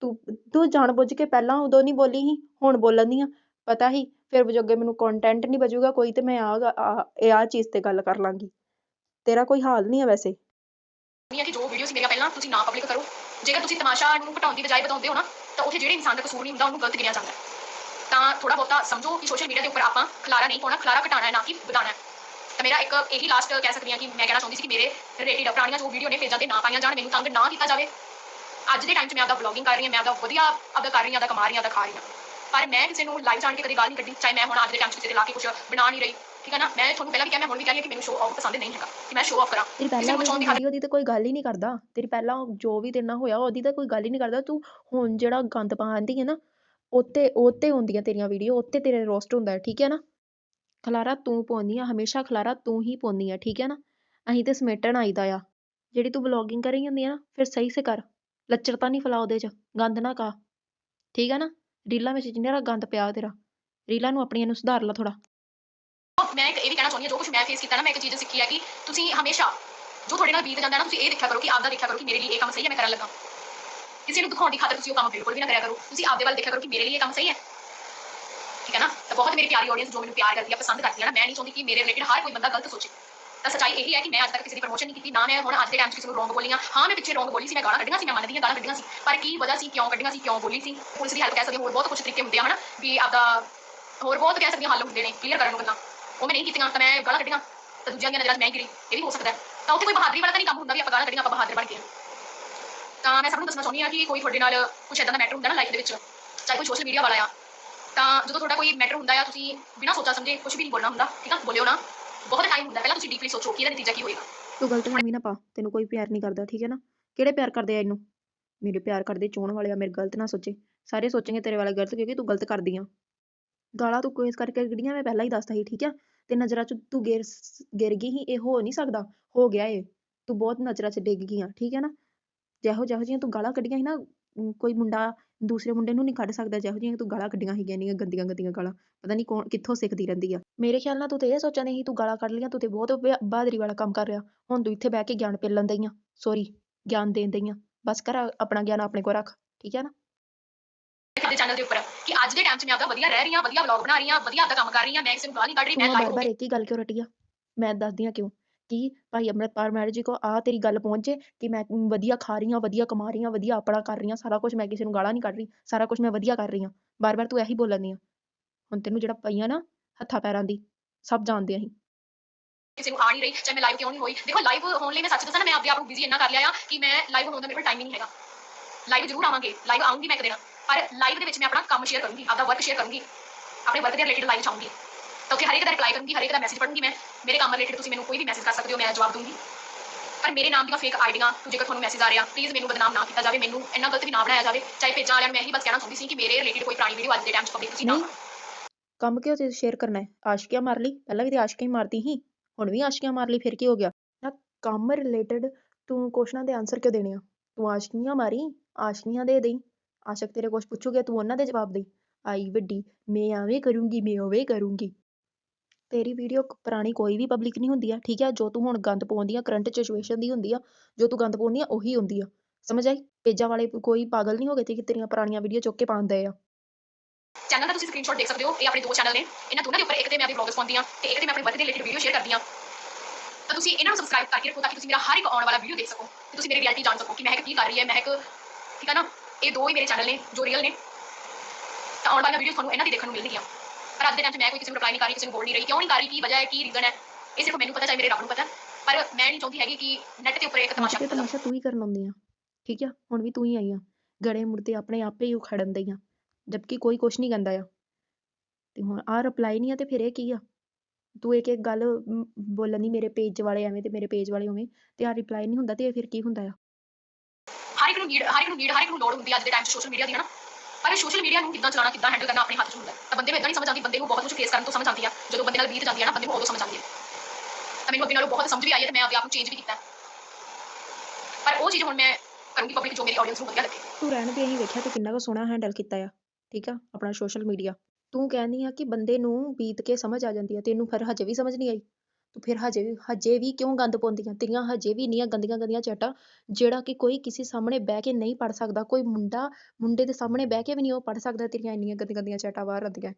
ਤੂੰ ਤੂੰ ਜਾਣ ਬੁੱਝ ਕੇ ਪਹਿਲਾਂ ਉਦੋਂ ਨਹੀਂ ਬੋਲੀ ਸੀ, ਹੁਣ ਬੋਲਣ ਦੀ ਆ। ਪਤਾ ਹੀ ਫਿਰ ਵਜੋਗੇ ਮੈਨੂੰ ਕੰਟੈਂਟ ਨਹੀਂ ਬਚੂਗਾ, ਕੋਈ ਤੇ ਮੈਂ ਆ ਇਹ ਆ ਚੀਜ਼ ਤੇ ਗੱਲ ਕਰ ਲਾਂਗੀ। ਤੇਰਾ ਕੋਈ ਹਾਲ ਨਹੀਂ ਹੈ ਵੈਸੇ। ਨਹੀਂ ਹੈ ਕਿ ਜੋ ਵੀਡੀਓ ਮੇਰੀਆਂ ਪਹਿਲਾਂ, ਤੁਸੀਂ ਨਾ ਪਬਲਿਕ ਕਰੋ। ਜੇਕਰ ਤੁਸੀਂ ਤਮਾਸ਼ਾ ਨੂੰ ਘਟਾਉਣ ਦੀ ਬਜਾਏ ਵਧਾਉਂਦੇ ਹੋ ਨਾ, ਤਾਂ ਉੱਥੇ ਜਿਹੜੇ ਇਨਸਾਨ ਦਾ ਕਸੂਰ ਨਹੀਂ ਹੁੰਦਾ, ਉਹਨੂੰ ਗਲਤ ਗਿਣਿਆ ਜਾਂਦਾ ਤਾਂ ਥੋੜਾ ਬਹੁਤਾ ਸਮਝੋ ਕਿ ਸੋਸ਼ਲ ਮੀਡੀਆ ਦੇ ਉੱਪਰ ਆਪਾਂ ਖਲਾਰਾ ਨਹੀਂ ਪਾਉਣਾ, ਖਲਾਰਾ ਘਟਾਉਣਾ ਹੈ, ਨਾ ਕਿ ਵਧਾਉਣਾ ਤਾਂ ਮੇਰਾ ਇੱਕ ਇਹੀ ਲਾਸਟ ਕਹਿ ਸਕਦੀ ਹਾਂ ਕਿ ਮੈਂ ਕਹਿਣਾ ਚਾਹੁੰਦੀ ਸੀ ਕਿ ਮੇਰੇ ਰਿਲੇਟਡ ਪੁਰਾਣੀਆਂ ਜੋ ਵੀਡੀਓ ਨੇ, ਪੇਜਾਂ ਤੇ ਨਾ ਪਾਈਆਂ ਜਾਣ, ਮੈਨੂੰ ਤੰਗ ਨਾ ਕੀਤਾ ਜਾਵੇ। ਅੱਜ ਦੇ ਟਾਈਮ 'ਚ ਮੈਂ ਆਪਦਾ ਵਲੌਗਿੰਗ ਕਰ ਰਹੀ ਹਾਂ, ਮੈਂ ਆਪਦਾ ਵਧੀਆ ਆਪਦਾ ਕਰ ਰਹੀ ਹਾਂ, ਆਪਦਾ ਕਮਾ ਰਹੀ ਹਾਂ, ਆਪਦਾ ਖਾ ਰਹੀ ਹਾਂ। ਪਰ ਮੈਂ ਕਿਸੇ ਨੂੰ ਲਾਈਵ ਜਾਣ ਕੇ ਕਦੇ ਗੱਲ ਨਹੀਂ ਕੱਢੀ ਚਾਹੇ ਮੈਂ ਹੁਣ ਅੱਜ ਦੇ ਟਾਈਮ 'ਚ ਕਿਸੇ ਦੇ ਲਾ ਕੇ ਕੁਝ ਬਣਾ ਨਹੀਂ ਰਹੀ। ਠੀਕ ਹੈ ਨਾ? ਮੈਂ ਤੁਹਾਨੂੰ ਪਹਿਲਾਂ ਵੀ ਕਿਹਾ ਮੈਂ ਹੁਣ ਵੀ ਕਹਿ ਰਹੀ ਹਾਂ ਕਿ ਮੈਨੂੰ ਸ਼ੋਅ ਆਫ ਪਸੰਦ ਨਹੀਂ ਹੈਗਾ ਕਿ ਮੈਂ ਸ਼ੋਅ ਆਫ ਕਰਾਂ। ਤੇਰੀ ਪਹਿਲਾਂ ਵੀਡੀਓ ਦੀ ਤਾਂ ਕੋਈ ਗੱਲ ਹੀ ਨਹੀਂ ਕਰਦਾ। ਤੇਰੀ ਪਹਿਲਾਂ ਜੋ ਵੀ ਤੇਰੇ ਨਾਲ ਹੋਇਆ ਉਹਦੀ ਤਾਂ ਕੋਈ ਗੱਲ ਹੀ ਨਹੀਂ ਕਰਦਾ। ਤੂੰ ਹੁਣ ਜਿਹੜਾ ਗੰਦ ਪਾਉਂਦੀ ਹੈ ਨਾ ਉੱਤੇ ਉੱਤੇ ਹੁੰਦੀਆਂ ਤੇਰੀਆਂ ਵੀਡੀਓ ਉੱਤੇ ਤੇਰੇ ਰੋਸਟ ਹੁੰਦਾ ਹੈ ਠੀਕ ਹੈ ਨਾ? ਖਲਾਰਾ ਤੂੰ ਪਾਉਂਦੀ ਆ ਹਮੇਸ਼ਾ ਖਲਾਰਾ ਤੂੰ ਹੀ ਪਾਉਂਦੀ ਆ ਠੀਕ ਹੈ ਨਾ? ਅਸੀਂ ਤੇ ਸਮੇਟਣ ਆਈਦਾ ਆ। ਜਿਹੜੀ ਤੂੰ ਵਲੌਗਿੰਗ ਕਰੀ ਹੁੰਦੀ ਆ ਨਾ ਫਿਰ ਸਹੀ ਸੇ ਕਰ। ਲੱਚਰਤਾ ਨਹੀਂ ਫੈਲਾ ਉਹਦੇ ਚ ਗੰਦ ਨਾ ਕਾ ਠੀਕ ਹੈ ਨਾ? ਰੀਲਾਂ ਵਿੱਚ ਜਿੰਨਾ ਗੰਦ ਪਿਆ ਤੇਰਾ, ਰੀਲਾਂ ਨੂੰ ਆਪਣੀਆਂ ਨੂੰ ਸੁਧਾਰ ਲਾ ਥੋੜਾ ਮੈਂ ਇਹ ਵੀ ਕਹਿਣਾ ਚਾਹੁੰਦੀ ਹਾਂ, ਜੋ ਕੁਝ ਮੈਂ ਫੇਸ ਕੀਤਾ ਨਾ, ਮੈਂ ਇੱਕ ਚੀਜ਼ ਸਿੱਖੀ ਹੈ ਕਿ ਤੁਸੀਂ ਹਮੇਸ਼ਾ ਜੋ ਤੁਹਾਡੇ ਨਾਲ ਬੀਤ ਜਾਂਦਾ ਨਾ, ਤੁਸੀਂ ਇਹ ਦੇਖਿਆ ਕਰੋ ਕਿ ਆਪਦਾ ਦੇਖਿਆ ਕਰੋ ਕਿ ਮੇਰੇ ਲਈ ਇਹ ਕੰਮ ਸਹੀ ਹੈ, ਮੈਂ ਕਰਨ ਲੱਗਾ। ਕਿਸੇ ਨੂੰ ਦਿਖਾਉਣ ਦੀ ਖਾਤਰ ਤੁਸੀਂ ਉਹ ਕੰਮ ਬਿਲਕੁਲ ਵੀ ਨਾ ਕਰਿਆ ਕਰੋ। ਤੁਸੀਂ ਆਪਦੇ ਵੱਲ ਦੇਖਿਆ ਕਰੋ ਕਿ ਮੇਰੇ ਲਈ ਇਹ ਕੰਮ ਸਹੀ ਹੈ। ਠੀਕ ਹੈ ਨਾ? ਤਾਂ ਬਹੁਤ ਮੇਰੀ ਪਿਆਰੀ ਆਡੀਅנס ਜੋ ਮੈਨੂੰ ਪਿਆਰ ਕਰਦੀ ਹੈ ਪਸੰਦ ਕਰਦੀ ਹੈ ਨਾ, ਮੈਂ ਨਹੀਂ ਚਾਹੁੰਦੀ ਕਿ ਮੇਰੇ ਰਿਲੇਟਡ ਹਰ ਕੋਈ ਬੰਦਾ ਗਲਤ ਸੋਚੇ। ਤਾਂ ਸੱਚਾਈ ਇਹ ਹੈ ਕਿ ਮੈਂ ਅੱਜ ਤੱਕ ਕਿਸੇ ਦੀ ਪ੍ਰਮੋਸ਼ਨ ਨਹੀਂ ਕੀਤੀ, ਨਾ ਮੈਂ ਹੁਣ ਅੱਜ ਦੇ ਟਾਈਮ 'ਚ ਕਿਸੇ ਨੂੰ ਰੋਂਗ ਬੋਲੀਆਂ। ਹਾਂ, ਮੈਂ ਪਿੱਛੇ ਰੋਂਗ ਬੋਲੀ ਸੀ, ਮੈਂ ਗਾਲਾਂ ਕੱਢੀਆਂ ਸੀ, ਮੈਂ ਮੰਨਦੀ ਹਾਂ ਗਾਲਾਂ ਕੱਢੀਆਂ ਸੀ, ਪਰ ਕੀ ਵਜ੍ਹਾ ਸੀ, ਕਿਉਂ ਕੱਢੀਆਂ ਸੀ, ਕਿਉਂ ਬੋਲੀ ਸੀ? ਪੁਲਿਸ ਦੀ ਹੈਲਪ ਕਹਿ ਸਕਦੇ ਹੋਰ ਬਹੁਤ ਕੁਝ ਤਰੀਕੇ ਹੁੰਦੇ ਆ, ਹਨਾ? ਵੀ ਆਪਦਾ ਹੋਰ ਬਹੁਤ ਕਹਿ ਸਕਦੇ ਹੱਲ ਹੁੰਦੇ ਨੇ ਕਲੀਅਰ ਕਰਨ ਨੂੰ ਗੱਲਾਂ। ਉਹ ਮੈਂ ਨਹੀਂ ਕੀਤੀਆਂ, ਤਾਂ ਮੈਂ ਗਾਲਾਂ ਕੱਢੀਆਂ। ਤਾਂ ਦੂਜਿਆਂ ਦੀਆਂ ਨਜ਼ਰਾਂ 'ਚ ਮੈਂ ਗਿਰੀ, ਇਹ ਵੀ ਹੋ ਸਕਦਾ ਤਾਂ ਉੱਥੇ ਕੋਈ ਬਹਾਦਰੀ ਵਾਲਾ ਤਾਂ ਨਹੀਂ ਕੰਮ ਹੁੰਦਾ ਵੀ ਆਪਾਂ ਗਾਲਾਂ ਕੱਢੀਆਂ, ਆਪਾਂ ਬਹਾਦਰ ਬਣ ਗਏ। ਤਾਂ ਮੈਂ ਸਭ ਨੂੰ ਦੱਸਣਾ ਚਾਹੁੰਦੀ ਹਾਂ ਕਿ ਕੋਈ ਤੁਹਾਡੇ ਨਾਲ ਕੁਝ ਇਦਾਂ ਦਾ ਮੈਟਰ ਹੁੰਦਾ ਨਾ ਲਾਈਫ ਦੇ ਵਿੱਚ? ਚਾਹੇ ਕੋਈ ਸੋਸ਼ਲ ਮੀਡੀਆ ਵਾਲਾ ਆ। ਤਾਂ ਜਦੋਂ ਤੁਹਾਡਾ ਕੋਈ ਮੈਟਰ ਹੁੰਦਾ ਆ, ਤੁਸੀਂ ਬਿਨਾਂ ਸੋਚਾ ਸਮਝੇ ਕੁਝ ਵੀ ਨਹੀਂ ਬੋਲਣਾ ਹੁੰਦਾ, ਠੀਕ ਆ? ਬੋਲਿਓ ਨਾ। ਬਹੁਤ ਟਾਈਮ ਹੁੰਦਾ, ਪਹਿਲਾਂ ਤੁਸੀਂ ਡੀਪਲੀ ਸੋਚੋ ਕਿ ਇਹਦਾ ਨਤੀਜਾ ਕੀ ਹੋਏਗਾ? ਤੂੰ ਗਲਤ ਨਾ ਪਾ, ਤੈਨੂੰ ਕੋਈ ਪਿਆਰ ਨਹੀਂ ਕਰਦਾ, ਠੀਕ ਹੈ ਨਾ? ਕਿਹੜੇ ਪਿਆਰ ਕਰਦੇ ਆ ਇਹਨੂੰ? ਮੇਰੇ ਪਿਆਰ ਕਰਦੇ ਚੋਣ ਵਾਲੇ ਆ, ਮੇਰੇ ਗਲਤ ਨਾ ਸੋਚੇ। ਸਾਰੇ ਸੋਚਣਗੇ ਤੇਰੇ ਵਾਲਾ ਗਲਤ ਕਿਉਂਕਿ ਤੂੰ ਗਲਤ ਕਰਦੀ ਆ। ਗਾਲਾਂ ਤੂੰ ਕੋਈ ਕਰਕੇ ਕੱਢੀਆਂ ਮੈਂ ਪਹਿਲਾਂ ਹੀ ਦੱਸਤਾ ਸੀ, ਠੀਕ ਆ? ਤੇ ਨਜ਼ਰਾਂ 'ਚ ਤੂੰ ਗਿਰ ਗਿਰ ਗਈ ਸੀ, ਇਹ ਹੋ ਨਹੀਂ ਸਕਦਾ, ਹੋ ਗਿਆ ਏ ਤੂੰ ਬਹੁਤ ਨਜ਼ਰਾਂ 'ਚ ਡਿੱਗ ਗਈ ਆ, ਠੀਕ ਹੈ ਨਾ? ਜਿਹੋ ਜਿਹੋ ਜਿਹੀਆਂ ਤੂੰ ਗਾਲਾਂ ਕੱਢੀਆਂ ਸੀ ਨਾ ਕੋਈ ਮੁੰਡਾ ਦੂਸਰੇ ਮੁੰਡੇ ਨੂੰ ਨਹੀਂ ਕੱਢ ਸਕਦਾ ਜਿਹੋ ਜਿਹੀਆਂ ਤੂੰ ਗਾਲਾਂ ਕੱਢੀਆਂ ਸੀਗੀਆਂ ਇੰਨੀਆਂ ਗੰਦੀਆਂ ਗੰਦੀਆਂ ਗਾਲਾਂ। ਪਤਾ ਨਹੀਂ ਕੌਣ ਕਿੱਥੋਂ ਸਿੱਖਦੀ ਰਹਿੰਦੀ ਆ। ਮੇਰੇ ਖਿਆਲ ਨਾਲ ਤੂੰ ਤੇ ਇਹ ਸੋਚਿਆ ਨਹੀਂ ਤੂੰ ਗਾਲਾਂ ਕੱਢ ਲਈਆਂ ਤੂੰ ਤੇ ਬਹੁਤ ਬਹਾਦਰੀ ਵਾਲਾ ਕੰਮ ਕਰ ਰਿਹਾ। ਹੁਣ ਤੂੰ ਇੱਥੇ ਬਹਿ ਕੇ ਗਿਆਨ ਪੇਲਣ ਆ। ਸੌਰੀ ਗਿਆਨ ਦੇਣ ਦਈ ਆ। ਬਸ ਕਰ ਆਪਣਾ ਗਿਆਨ ਆਪਣੇ ਕੋਲ ਰੱਖ ਠੀਕ ਹੈ ਨਾ? ਦੇ ਚੈਨਲ ਦੇ ਉੱਪਰ ਕਿ ਅੱਜ ਦੇ ਟਾਈਮ 'ਚ ਮੈਂ ਆਪਦਾ ਵਧੀਆ ਰਹਿ ਰਹੀ ਹਾਂ ਵਧੀਆ ਵਲੌਗ ਬਣਾ ਰਹੀ ਹਾਂ ਵਧੀਆ ਆਪਦਾ ਕੰਮ ਕਰ ਰਹੀ ਹਾਂ ਮੈਂ ਕਿਸੇ ਨੂੰ ਗਾਲ ਨਹੀਂ ਕੱਢ ਰਹੀ ਮੈਂ ਬਾਰ ਇੱਕ ਹੀ ਗੱਲ ਕਿਉਂ ਰਟੀ ਆ? ਮੈਂ ਦੱਸਦੀ ਆ ਕਿਉਂ? ਕਿ ਭਾਈ ਅੰਮ੍ਰਿਤਪਾਲ ਮੈਡਮ ਜੀ ਕੋ ਆ ਤੇਰੀ ਗੱਲ ਪਹੁੰਚੇ ਕਿ ਮੈਂ ਵਧੀਆ ਖਾ ਰਹੀ ਹਾਂ, ਵਧੀਆ ਕਮਾ ਰਹੀ ਹਾਂ, ਵਧੀਆ ਆਪਣਾ ਕਰ ਰਹੀ ਹਾਂ, ਸਾਰਾ ਕੁਝ ਮੈਂ ਕਿਸੇ ਨੂੰ ਗਾਲਾਂ ਨਹੀਂ ਕੱਢ ਰਹੀ, ਸਾਰਾ ਕੁਝ ਮੈਂ ਵਧੀਆ ਕਰ ਰਹੀ ਹਾਂ। ਬਾਰ ਬਾਰ ਤੂੰ ਇਹੀ ਬੋਲਣ ਦੀ ਆ। ਹੁਣ ਤੈਨੂੰ ਜਿਹੜਾ ਪਈਆਂ ਨਾ ਹੱਥਾਂ ਪੈਰਾਂ ਦੀ, ਸਭ ਜਾਣਦੇ ਅਸੀਂ। ਕਿਸੇ ਨੂੰ ਆ ਨਹੀਂ ਰਹੀ, ਚਾਹੇ ਮੈਂ ਲਾਈਵ ਕਿਉਂ ਨਹੀਂ ਹੋਈ। ਦੇਖੋ ਲਾਈਵ ਹੋਣ ਲਈ ਮੈਂ ਸੱਚ ਦੱਸਾਂ ਨਾ, ਮੈਂ ਆਪਦੇ ਆਪ ਨੂੰ ਬਿਜ਼ੀ ਇੰਨਾ ਕਰ ਲਿਆ ਆ ਕਿ ਮੈਂ ਲਾਈਵ ਹੋਣ ਦਾ ਮੇਰੇ ਕੋਲ ਟਾਈਮ ਹੀ ਨਹੀਂ ਹੈਗਾ। ਲਾਈਵ ਜ਼ਰੂਰ ਆਵਾਂਗੇ ਲਾਈਵ ਆਉਂਗੀ ਮੈਂ ਇੱਕ ਦਿਨ। ਪਰ ਲਾਈਵ ਦੇ ਵਿੱਚ ਮੈਂ ਆਪਣਾ ਕੰਮ ਸ਼ੇਅਰ ਕਰੂੰਗੀ, ਆਪਦਾ ਵਰਕ ਸ਼ੇਅਰ ਕਰੂੰਗੀ। ਆਪਣੇ ਵਰਕ ਦੇ ਰਿਲੇਟਡ ਲਾਈਵ ਚਾਹੂੰਗੀ ਤਾਂ ਉੱਥੇ ਹਰੇਕ ਦਾ ਰਿਪਲਾਈ ਕਰੂੰਗੀ ਹਰੇਕ ਦਾ ਮੈਸੇਜ ਪੜ੍ਹੂੰਗੀ ਮੈਂ। ਮੇਰੇ ਕੰਮ ਰਿਲੇਟਡ ਤੁਸੀਂ ਮੈਨੂੰ ਕੋਈ ਵੀ ਮੈਸੇਜ ਕਰ ਸਕਦੇ ਹੋ, ਮੈਂ ਜਵਾਬ ਦੂੰਗੀ ਪਰ ਮੇਰੇ ਨਾਮ ਦੀਆਂ ਫੇਕ ਆਈਡੀਆਂ ਜੇਕਰ ਤੁਹਾਨੂੰ ਮੈਸੇਜ ਆ ਰਿਹਾ ਪਲੀਜ਼ ਮੈਨੂੰ ਬਦਨਾਮ ਨਾ ਕੀਤਾ ਜਾਵੇ, ਮੈਨੂੰ ਇੰਨਾ ਗਲਤ ਵੀ ਨਾ ਬਣਾਇਆ ਜਾਵੇ। ਚਾਹੇ ਪੇਜਾਂ ਵਾਲਿਆਂ ਨੂੰ ਮੈਂ ਇਹੀ ਬਸ ਕਹਿਣਾ ਚਾਹੁੰਦੀ ਸੀ ਕਿ ਮੇਰੇ ਰਿਲੇਟਡ ਕੋਈ ਪੁਰਾਣੀ ਵੀਡੀਓ ਅੱਜ ਦੇ ਟਾਈਮ 'ਚ ਪਬਲਿਕ ਤੁਸੀਂ ਨਾ ਕੰਮ ਕਿਉਂ ਤੇ ਸ਼ੇਅਰ ਕਰਨਾ ਹੈ? ਆਸ਼ਕੀਆਂ ਮਾਰ ਲਈ? ਪਹਿਲਾਂ ਵੀ ਤੇ ਆਸ਼ਕੀਆਂ ਹੀ ਮਾਰਦੀ ਸੀ, ਹੁਣ ਵੀ ਆਸ਼ਕੀਆਂ ਮਾਰ ਲਈ, ਫਿਰ ਕੀ ਹੋ ਗਿਆ? ਨਾ ਕੰਮ ਰਿਲੇਟਡ ਤੂੰ ਕੁਐਸਚਨਾਂ ਦੇ ਆਨਸਰ ਕਿਉਂ ਦੇਣੇ ਆ? ਤੂੰ ਆਸ਼ਕੀਆਂ ਮਾਰੀ, ਆਸ਼ਕੀਆਂ ਦੇ ਦੇਈ। ਆਸ਼ਕ ਤੇਰੇ ਕੁਛ ਪੁੱਛੂਗੇ, ਤੂੰ ਉਹਨਾਂ ਦੇ ਜਵਾਬ ਦੇਈ। ਆਈ ਵੱਡੀ, ਮੈਂ ਐਵੇਂ ਕਰੂੰਗੀ, ਮੈਂ ਉਵੇਂ ਕਰੂੰਗੀ। ਤੇਰੀ ਵੀਡੀਓ ਪੁਰਾਣੀ ਕੋਈ ਵੀ ਪਬਲਿਕ ਨਹੀਂ ਹੁੰਦੀ ਆ, ਠੀਕ ਆ? ਜੋ ਤੂੰ ਹੁਣ ਗੰਦ ਪਾਉਂਦੀ ਆ ਕਰੰਟ ਸਿਚੁਏਸ਼ਨ ਦੀ ਹੁੰਦੀ ਆ, ਜੋ ਤੂੰ ਗੰਦ ਪਾਉਂਦੀ ਆ, ਉਹੀ ਹੁੰਦੀ ਆ। ਸਮਝ ਆਈ? ਪੇਜਾਂ ਵਾਲੇ ਕੋਈ ਪਾਗਲ ਨਹੀਂ ਹੋ ਗਏ ਤੇ ਤੇਰੀਆਂ ਪੁਰਾਣੀਆਂ ਵੀਡੀਓ ਚੁੱਕ ਕੇ ਪਾਉਂਦੇ ਆ। ਚੈਨਲ ਦਾ ਤੁਸੀਂ ਸਕਰੀਨਸ਼ਾਟ ਦੇਖ ਸਕਦੇ ਹੋ, ਇਹ ਆਪਣੇ ਦੋ ਚੈਨਲ ਨੇ। ਇਹਨਾਂ ਦੋਨਾਂ ਦੇ ਉੱਪਰ ਇੱਕ ਤੇ ਮੈਂ ਆਪਣੀ ਵਲੌਗਸ ਪਾਉਂਦੀ ਹਾਂ ਤੇ ਇੱਕ ਤੇ ਮੈਂ ਆਪਣੇ ਵਰਕ ਰਿਲੇਟਡ ਵੀਡੀਓ ਸ਼ੇਅਰ ਕਰਦੀ ਹਾਂ ਤਾਂ ਤੁਸੀਂ ਇਹਨਾਂ ਨੂੰ ਸਬਸਕ੍ਰਾਈਬ ਕਰਕੇ ਰੱਖੋ ਤਾਂ ਕਿ ਤੁਸੀਂ ਮੇਰਾ ਹਰ ਇੱਕ ਆਉਣ ਵਾਲਾ ਵੀਡੀਓ ਦੇਖ ਸਕੋ ਤੇ ਤੁਸੀਂ ਮੇਰੀ ਰਿਐਲਿਟੀ ਜਾਣ ਸਕੋ ਕਿ ਮਹਿਕ ਕੀ ਕਰ ਰਹੀ ਹੈ ਮਹਿਕ ਠੀਕ ਹੈ ਨਾ? ਇਹ ਦੋ ਹੀ ਮੇਰੇ ਚੈਨਲ ਨੇ ਜੋ ਰੀਅਲ ਨੇ। ਤਾਂ ਆਉਣ ਵਾਲੀਆਂ ਵੀਡੀਓ ਤੁਹਾਨੂੰ ਇਹਨਾਂ ਦੀ ਦੇਖਣ ਨੂੰ ਮਿਲਣਗੀਆਂ। ਪਰ ਅੱਜ ਦੇ ਟਾਈਮ 'ਚ ਮੈਂ ਕੋਈ ਕਿਸੇ ਨੂੰ ਰਿਪਲਾਈ ਨਹੀਂ ਕਰ ਰਹੀ ਕਿਸੇ ਨੂੰ ਬੋਲ ਨਹੀਂ ਰਹੀ ਕਿਉਂ ਨਹੀਂ ਕਰ ਰਹੀ ਕੀ ਵਜ੍ਹਾ ਹੈ ਕੀ ਰੀਜ਼ਨ ਹੈ? ਇਹ ਸਿਰਫ ਮੈਨੂੰ ਪਤਾ ਚਾਹੇ ਮੇਰੇ ਰੱਬ ਨੂੰ ਪਤਾ ਪਰ ਮੈਂ ਨਹੀਂ ਚਾਹੁੰਦੀ ਹੈਗੀ ਕਿ ਨੈਟ ਦੇ ਉੱਪਰ ਇੱਕ ਤਮਾਸ਼ਾ ਤੇ ਤਮਾਸ਼ਾ ਤੂੰ ਹੀ ਕਰਨ ਆਉਂਦੀ ਆ ਠੀਕ ਆ? ਹੁਣ ਵੀ ਤੂੰ ਹੀ ਆਈ ਆ। ਗੜੇ ਮੁਰਦੇ ਆਪਣੇ ਆਪੇ ਹੀ ਉਖੜਨ ਦਈ ਆ ਜਦਕਿ ਕੋਈ ਕੁਛ ਨਹੀਂ ਕਹਿੰਦਾ ਆ। ਤੇ ਹੁਣ ਆ ਰਿਪਲਾਈ ਨਹੀਂ ਆ ਤੇ ਫਿਰ ਇਹ ਕੀ ਆ? ਤੂੰ ਇੱਕ ਇੱਕ ਗੱਲ ਬੋਲਣ ਦੀ ਮੇਰੇ ਪੇਜ ਵਾਲੇ ਐਵੇਂ ਤੇ ਮੇਰੇ ਪੇਜ ਵਾਲੇ ਉਵੇਂ ਤੇ ਆ ਰਿਪਲਾਈ ਨਹੀਂ ਹੁੰਦਾ ਤੇ ਇਹ ਫਿਰ ਕੀ ਹੁੰਦਾ ਆ? ਹਰ ਇੱਕ ਨੂੰ ਨੀਡ ਹਰ ਇੱਕ ਨੂੰ ਨੀਡ ਹਰ ਇੱਕ ਨੂੰ ਲੋੜ ਹੁੰਦੀ ਅੱਜ ਦੇ ਟਾਈਮ 'ਚ ਸੋਸ਼ਲ ਮੀਡੀਆ ਦੀ ਹਨਾ? ਪਰ ਸੋਸ਼ਲ ਮੀਡੀਆ ਨੂੰ ਕਿੱਦਾਂ ਚਲਾਉਣਾ, ਕਿੱਦਾਂ ਹੈਂਡਲ ਕਰਨਾ ਆਪਣੇ ਹੱਥ 'ਚ ਹੁੰਦਾ ਤਾਂ ਬੰਦੇ ਨੂੰ ਇਦਾਂ ਨਹੀਂ ਸਮਝ ਆਉਂਦੀ, ਬੰਦੇ ਨੂੰ ਬਹੁਤ ਕੁਝ ਫੇਸ ਕਰਨ ਤੋਂ ਸਮਝ ਆਉਂਦੀ ਆ। ਜਦੋਂ ਬੰਦੇ ਨਾਲ ਬੀਤ ਜਾਂਦੀ ਹੈ ਨਾ, ਬੰਦੇ ਨੂੰ ਉਦੋਂ ਸਮਝ ਆਉਂਦੀ ਹੈ ਤਾਂ ਮੈਨੂੰ ਅੱਗੇ ਨਾਲੋਂ ਬਹੁਤ ਸਮਝ ਵੀ ਆਈ ਹੈ ਤੇ ਮੈਂ ਆਪਦੇ ਆਪ ਨੂੰ ਚੇਂਜ ਵੀ ਕੀਤਾ ਪਰ ਉਹ ਚੀਜ਼ ਹੁਣ ਮੈਂ ਕਰੂੰਗੀ ਪਬਲਿਕ ਜੋ ਮੇਰੀ ਆਡੀਅנס ਨੂੰ ਵਧੀਆ ਲੱਗੇ। ਤੂੰ ਰਹਿਣ ਦੇ ਅਸੀਂ ਵੇਖਿਆ ਤੂੰ ਕਿੰਨਾ ਕੁ ਸੋਹਣਾ ਹੈਂਡਲ ਕੀਤਾ ਆ, ਠੀਕ ਆ, ਆਪਣਾ ਸੋਸ਼ਲ ਮੀਡੀਆ ਤੂੰ ਕਹਿੰਦੀ ਆ ਕਿ ਬੰਦੇ ਨੂੰ ਬੀਤ ਕੇ ਸਮਝ ਆ ਜਾਂਦੀ ਆ ਤੈਨੂੰ ਫਿਰ ਹਜੇ ਵੀ ਸਮਝ ਨਹੀਂ ਆਈ। ਤੂੰ ਫਿਰ ਹਜੇ ਵੀ ਹਜੇ ਵੀ ਕਿਉਂ ਗੰਦ ਪਾਉਂਦੀਆਂ? ਤੇਰੀਆਂ ਹਜੇ ਵੀ ਇੰਨੀਆਂ ਗੰਦੀਆਂ ਗੰਦੀਆਂ ਚੈਟਾਂ ਜਿਹੜਾ ਕਿ ਕੋਈ ਕਿਸੇ ਸਾਹਮਣੇ ਬਹਿ ਕੇ ਨਹੀਂ ਪੜ ਸਕਦਾ। ਕੋਈ ਮੁੰਡਾ, ਮੁੰਡੇ ਦੇ ਸਾਹਮਣੇ ਬਹਿ ਕੇ ਵੀ ਨਹੀਂ ਉਹ ਪੜ ਸਕਦਾ ਤੇਰੀਆਂ ਇੰਨੀਆਂ ਗੰਦੀਆਂ ਗੰਦੀਆਂ ਚੈਟਾਂ ਬਾਹਰ ਆਉਂਦੀਆਂ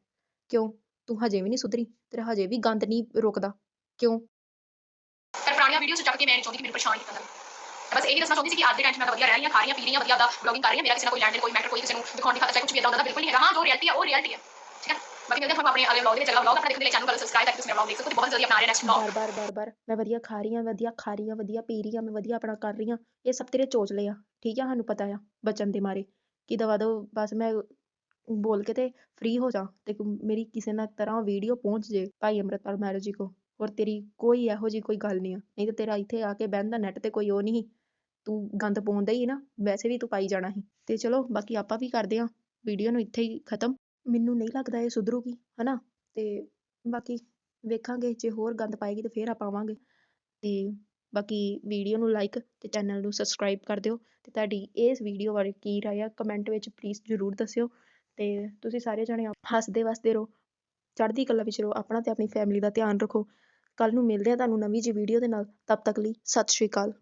ਕਿਉਂ? ਤੂੰ ਹਜੇ ਵੀ ਨਹੀਂ ਸੁਧਰੀ। ਤੇਰਾ ਹਜੇ ਵੀ ਗੰਦ ਨਹੀਂ ਰੁਕਦਾ। ਕਿਉਂ? ਪਰ ਪੁਰਾਣੀਆਂ ਵੀਡੀਓਜ਼ ਚੱਕ ਕੇ ਮੈਂ ਨਹੀਂ ਚਾਹੁੰਦੀ ਕਿ ਮੈਨੂੰ ਪਰੇਸ਼ਾਨ ਕੀਤਾ ਜਾਵੇ ਬਸ ਇਹ ਦੱਸਣਾ ਚਾਹੁੰਦੀ ਸੀ ਕਿ ਅੱਜ ਦੇ ਟਾਈਮ 'ਚ ਮੈਂ ਤਾਂ ਵਧੀਆ ਰਹਿ ਰਹੀ ਹਾਂ, ਖਾ ਰਹੀ ਹਾਂ, ਪੀ ਰਹੀ ਹਾਂ, ਵਧੀਆ ਦਾ ਬਲੌਗਿੰਗ ਕਰ ਰਹੀ ਹਾਂ। ਮੇਰਾ ਕਿਸੇ ਨਾਲ ਕੋਈ ਲੈਣ ਦੇਣ, ਕੋਈ ਮੈਟਰ ਕੋਈ ਕਿਸੇ ਨੂੰ ਦਿਖਾਉਣ ਦੀ ਖਾਤਰ ਚਾਹੇ ਕੁਝ ਵੀ ਇਦਾਂ ਦਾ ਬਿਲਕੁਲ ਨਹੀਂ ਹੈਗਾ। ਹਾਂ, ਜੋ ਰਿਐਲਿਟੀ ਹੈ ਉਹ ਰਿਐਲਿਟੀ ਹੈ ਠੀਕ ਹੈ ਬਾਕੀ ਮਿਲਦੇ ਹਾਂ ਤੁਹਾਨੂੰ ਆਪਣੇ ਅਗਲੇ ਵਲੌਗ ਦੇ ਵਿੱਚ ਅਗਲਾ ਵਲੌਗ ਆਪਣਾ ਦੇਖਣ ਦੇ ਲਈ ਚੈਨਲ ਨੂੰ ਸਬਸਕ੍ਰਾਈਬ ਕਰਕੇ ਤੁਸੀਂ ਮੇਰਾ ਵਲੌਗ ਦੇਖ ਸਕਦੇ ਬਹੁਤ ਜਲਦੀ ਆਪਣਾ ਆ ਰਿਹਾ ਨੈਕਸਟ ਵਲੌਗ ਬਾਰ ਬਾਰ ਬਾਰ ਬਾਰ ਮੈਂ ਵਧੀਆ ਖਾ ਰਹੀ ਹਾਂ, ਵਧੀਆ ਖਾ ਰਹੀ ਹਾਂ, ਵਧੀਆ ਪੀ ਰਹੀ ਹਾਂ, ਮੈਂ ਵਧੀਆ ਆਪਣਾ ਕਰ ਰਹੀ ਹਾਂ, ਇਹ ਸਭ ਤੇਰੇ ਚੋਚਲੇ ਆ, ਠੀਕ ਆ, ਸਾਨੂੰ ਪਤਾ ਆ ਬਚਨ ਦੇ ਮਾਰੇ, ਕਿ ਦਵਾ ਦੋ, ਬਸ ਮੈਂ ਬੋਲ ਕੇ ਤੇ ਫ੍ਰੀ ਹੋ ਜਾ, ਤੇ ਮੇਰੀ ਕਿਸੇ ਨਾ ਤਰ੍ਹਾਂ ਵੀਡੀਓ ਪਹੁੰਚ ਜੇ, ਭਾਈ ਅੰਮ੍ਰਿਤਪਾਲ ਮੈਰਿਜ ਜੀ ਕੋ ਔਰ ਤੇਰੀ ਕੋਈ ਇਹੋ ਜੀ ਕੋਈ ਗੱਲ ਨਹੀਂ ਆ, ਨਹੀਂ ਤੇ ਤੇਰਾ ਇੱਥੇ ਆ ਕੇ ਬਹਿਣ ਦਾ ਨੈਟ ਤੇ ਕੋਈ ਉਹ ਨਹੀਂ ਤੂੰ ਗੰਦ ਪਾਉਂਦਾ ਹੀ ਨਾ, ਵੈਸੇ ਵੀ ਤੂੰ ਪਾਈ ਜਾਣਾ ਸੀ, ਤੇ ਚਲੋ ਬਾਕੀ ਆਪਾਂ ਵੀ ਕਰਦੇ ਹਾਂ ਵੀਡੀਓ ਨੂੰ ਇੱਥੇ ਹੀ ਖਤਮ। ਮੈਨੂੰ ਨਹੀਂ ਲੱਗਦਾ ਇਹ ਸੁਧਰੂਗੀ ਹੈ ਨਾ ਅਤੇ ਬਾਕੀ ਵੇਖਾਂਗੇ, ਜੇ ਹੋਰ ਗੰਦ ਪਾਏਗੀ ਤਾਂ ਫਿਰ ਆਪਾਂ ਆਵਾਂਗੇ। ਅਤੇ ਬਾਕੀ ਵੀਡੀਓ ਨੂੰ ਲਾਈਕ ਅਤੇ ਚੈਨਲ ਨੂੰ ਸਬਸਕ੍ਰਾਈਬ ਕਰ ਦਿਓ। ਅਤੇ ਤੁਹਾਡੀ ਇਸ ਵੀਡੀਓ ਬਾਰੇ ਕੀ ਰਾਏ ਆ ਕਮੈਂਟ ਵਿੱਚ ਪਲੀਜ਼ ਜ਼ਰੂਰ ਦੱਸਿਓ। ਅਤੇ ਤੁਸੀਂ ਸਾਰੇ ਜਣੇ ਹੱਸਦੇ ਵਸਦੇ ਰਹੋ, ਚੜ੍ਹਦੀ ਕਲਾ ਵਿੱਚ ਰਹੋ, ਆਪਣਾ ਅਤੇ ਆਪਣੀ ਫੈਮਿਲੀ ਦਾ ਧਿਆਨ ਰੱਖੋ। ਕੱਲ ਨੂੰ ਮਿਲਦੇ ਆ ਤੁਹਾਨੂੰ ਨਵੀਂ ਜਿਹੀ ਵੀਡੀਓ ਦੇ ਨਾਲ। ਤਬ ਤੱਕ ਲਈ ਸਤਿ ਸ਼੍ਰੀ ਅਕਾਲ।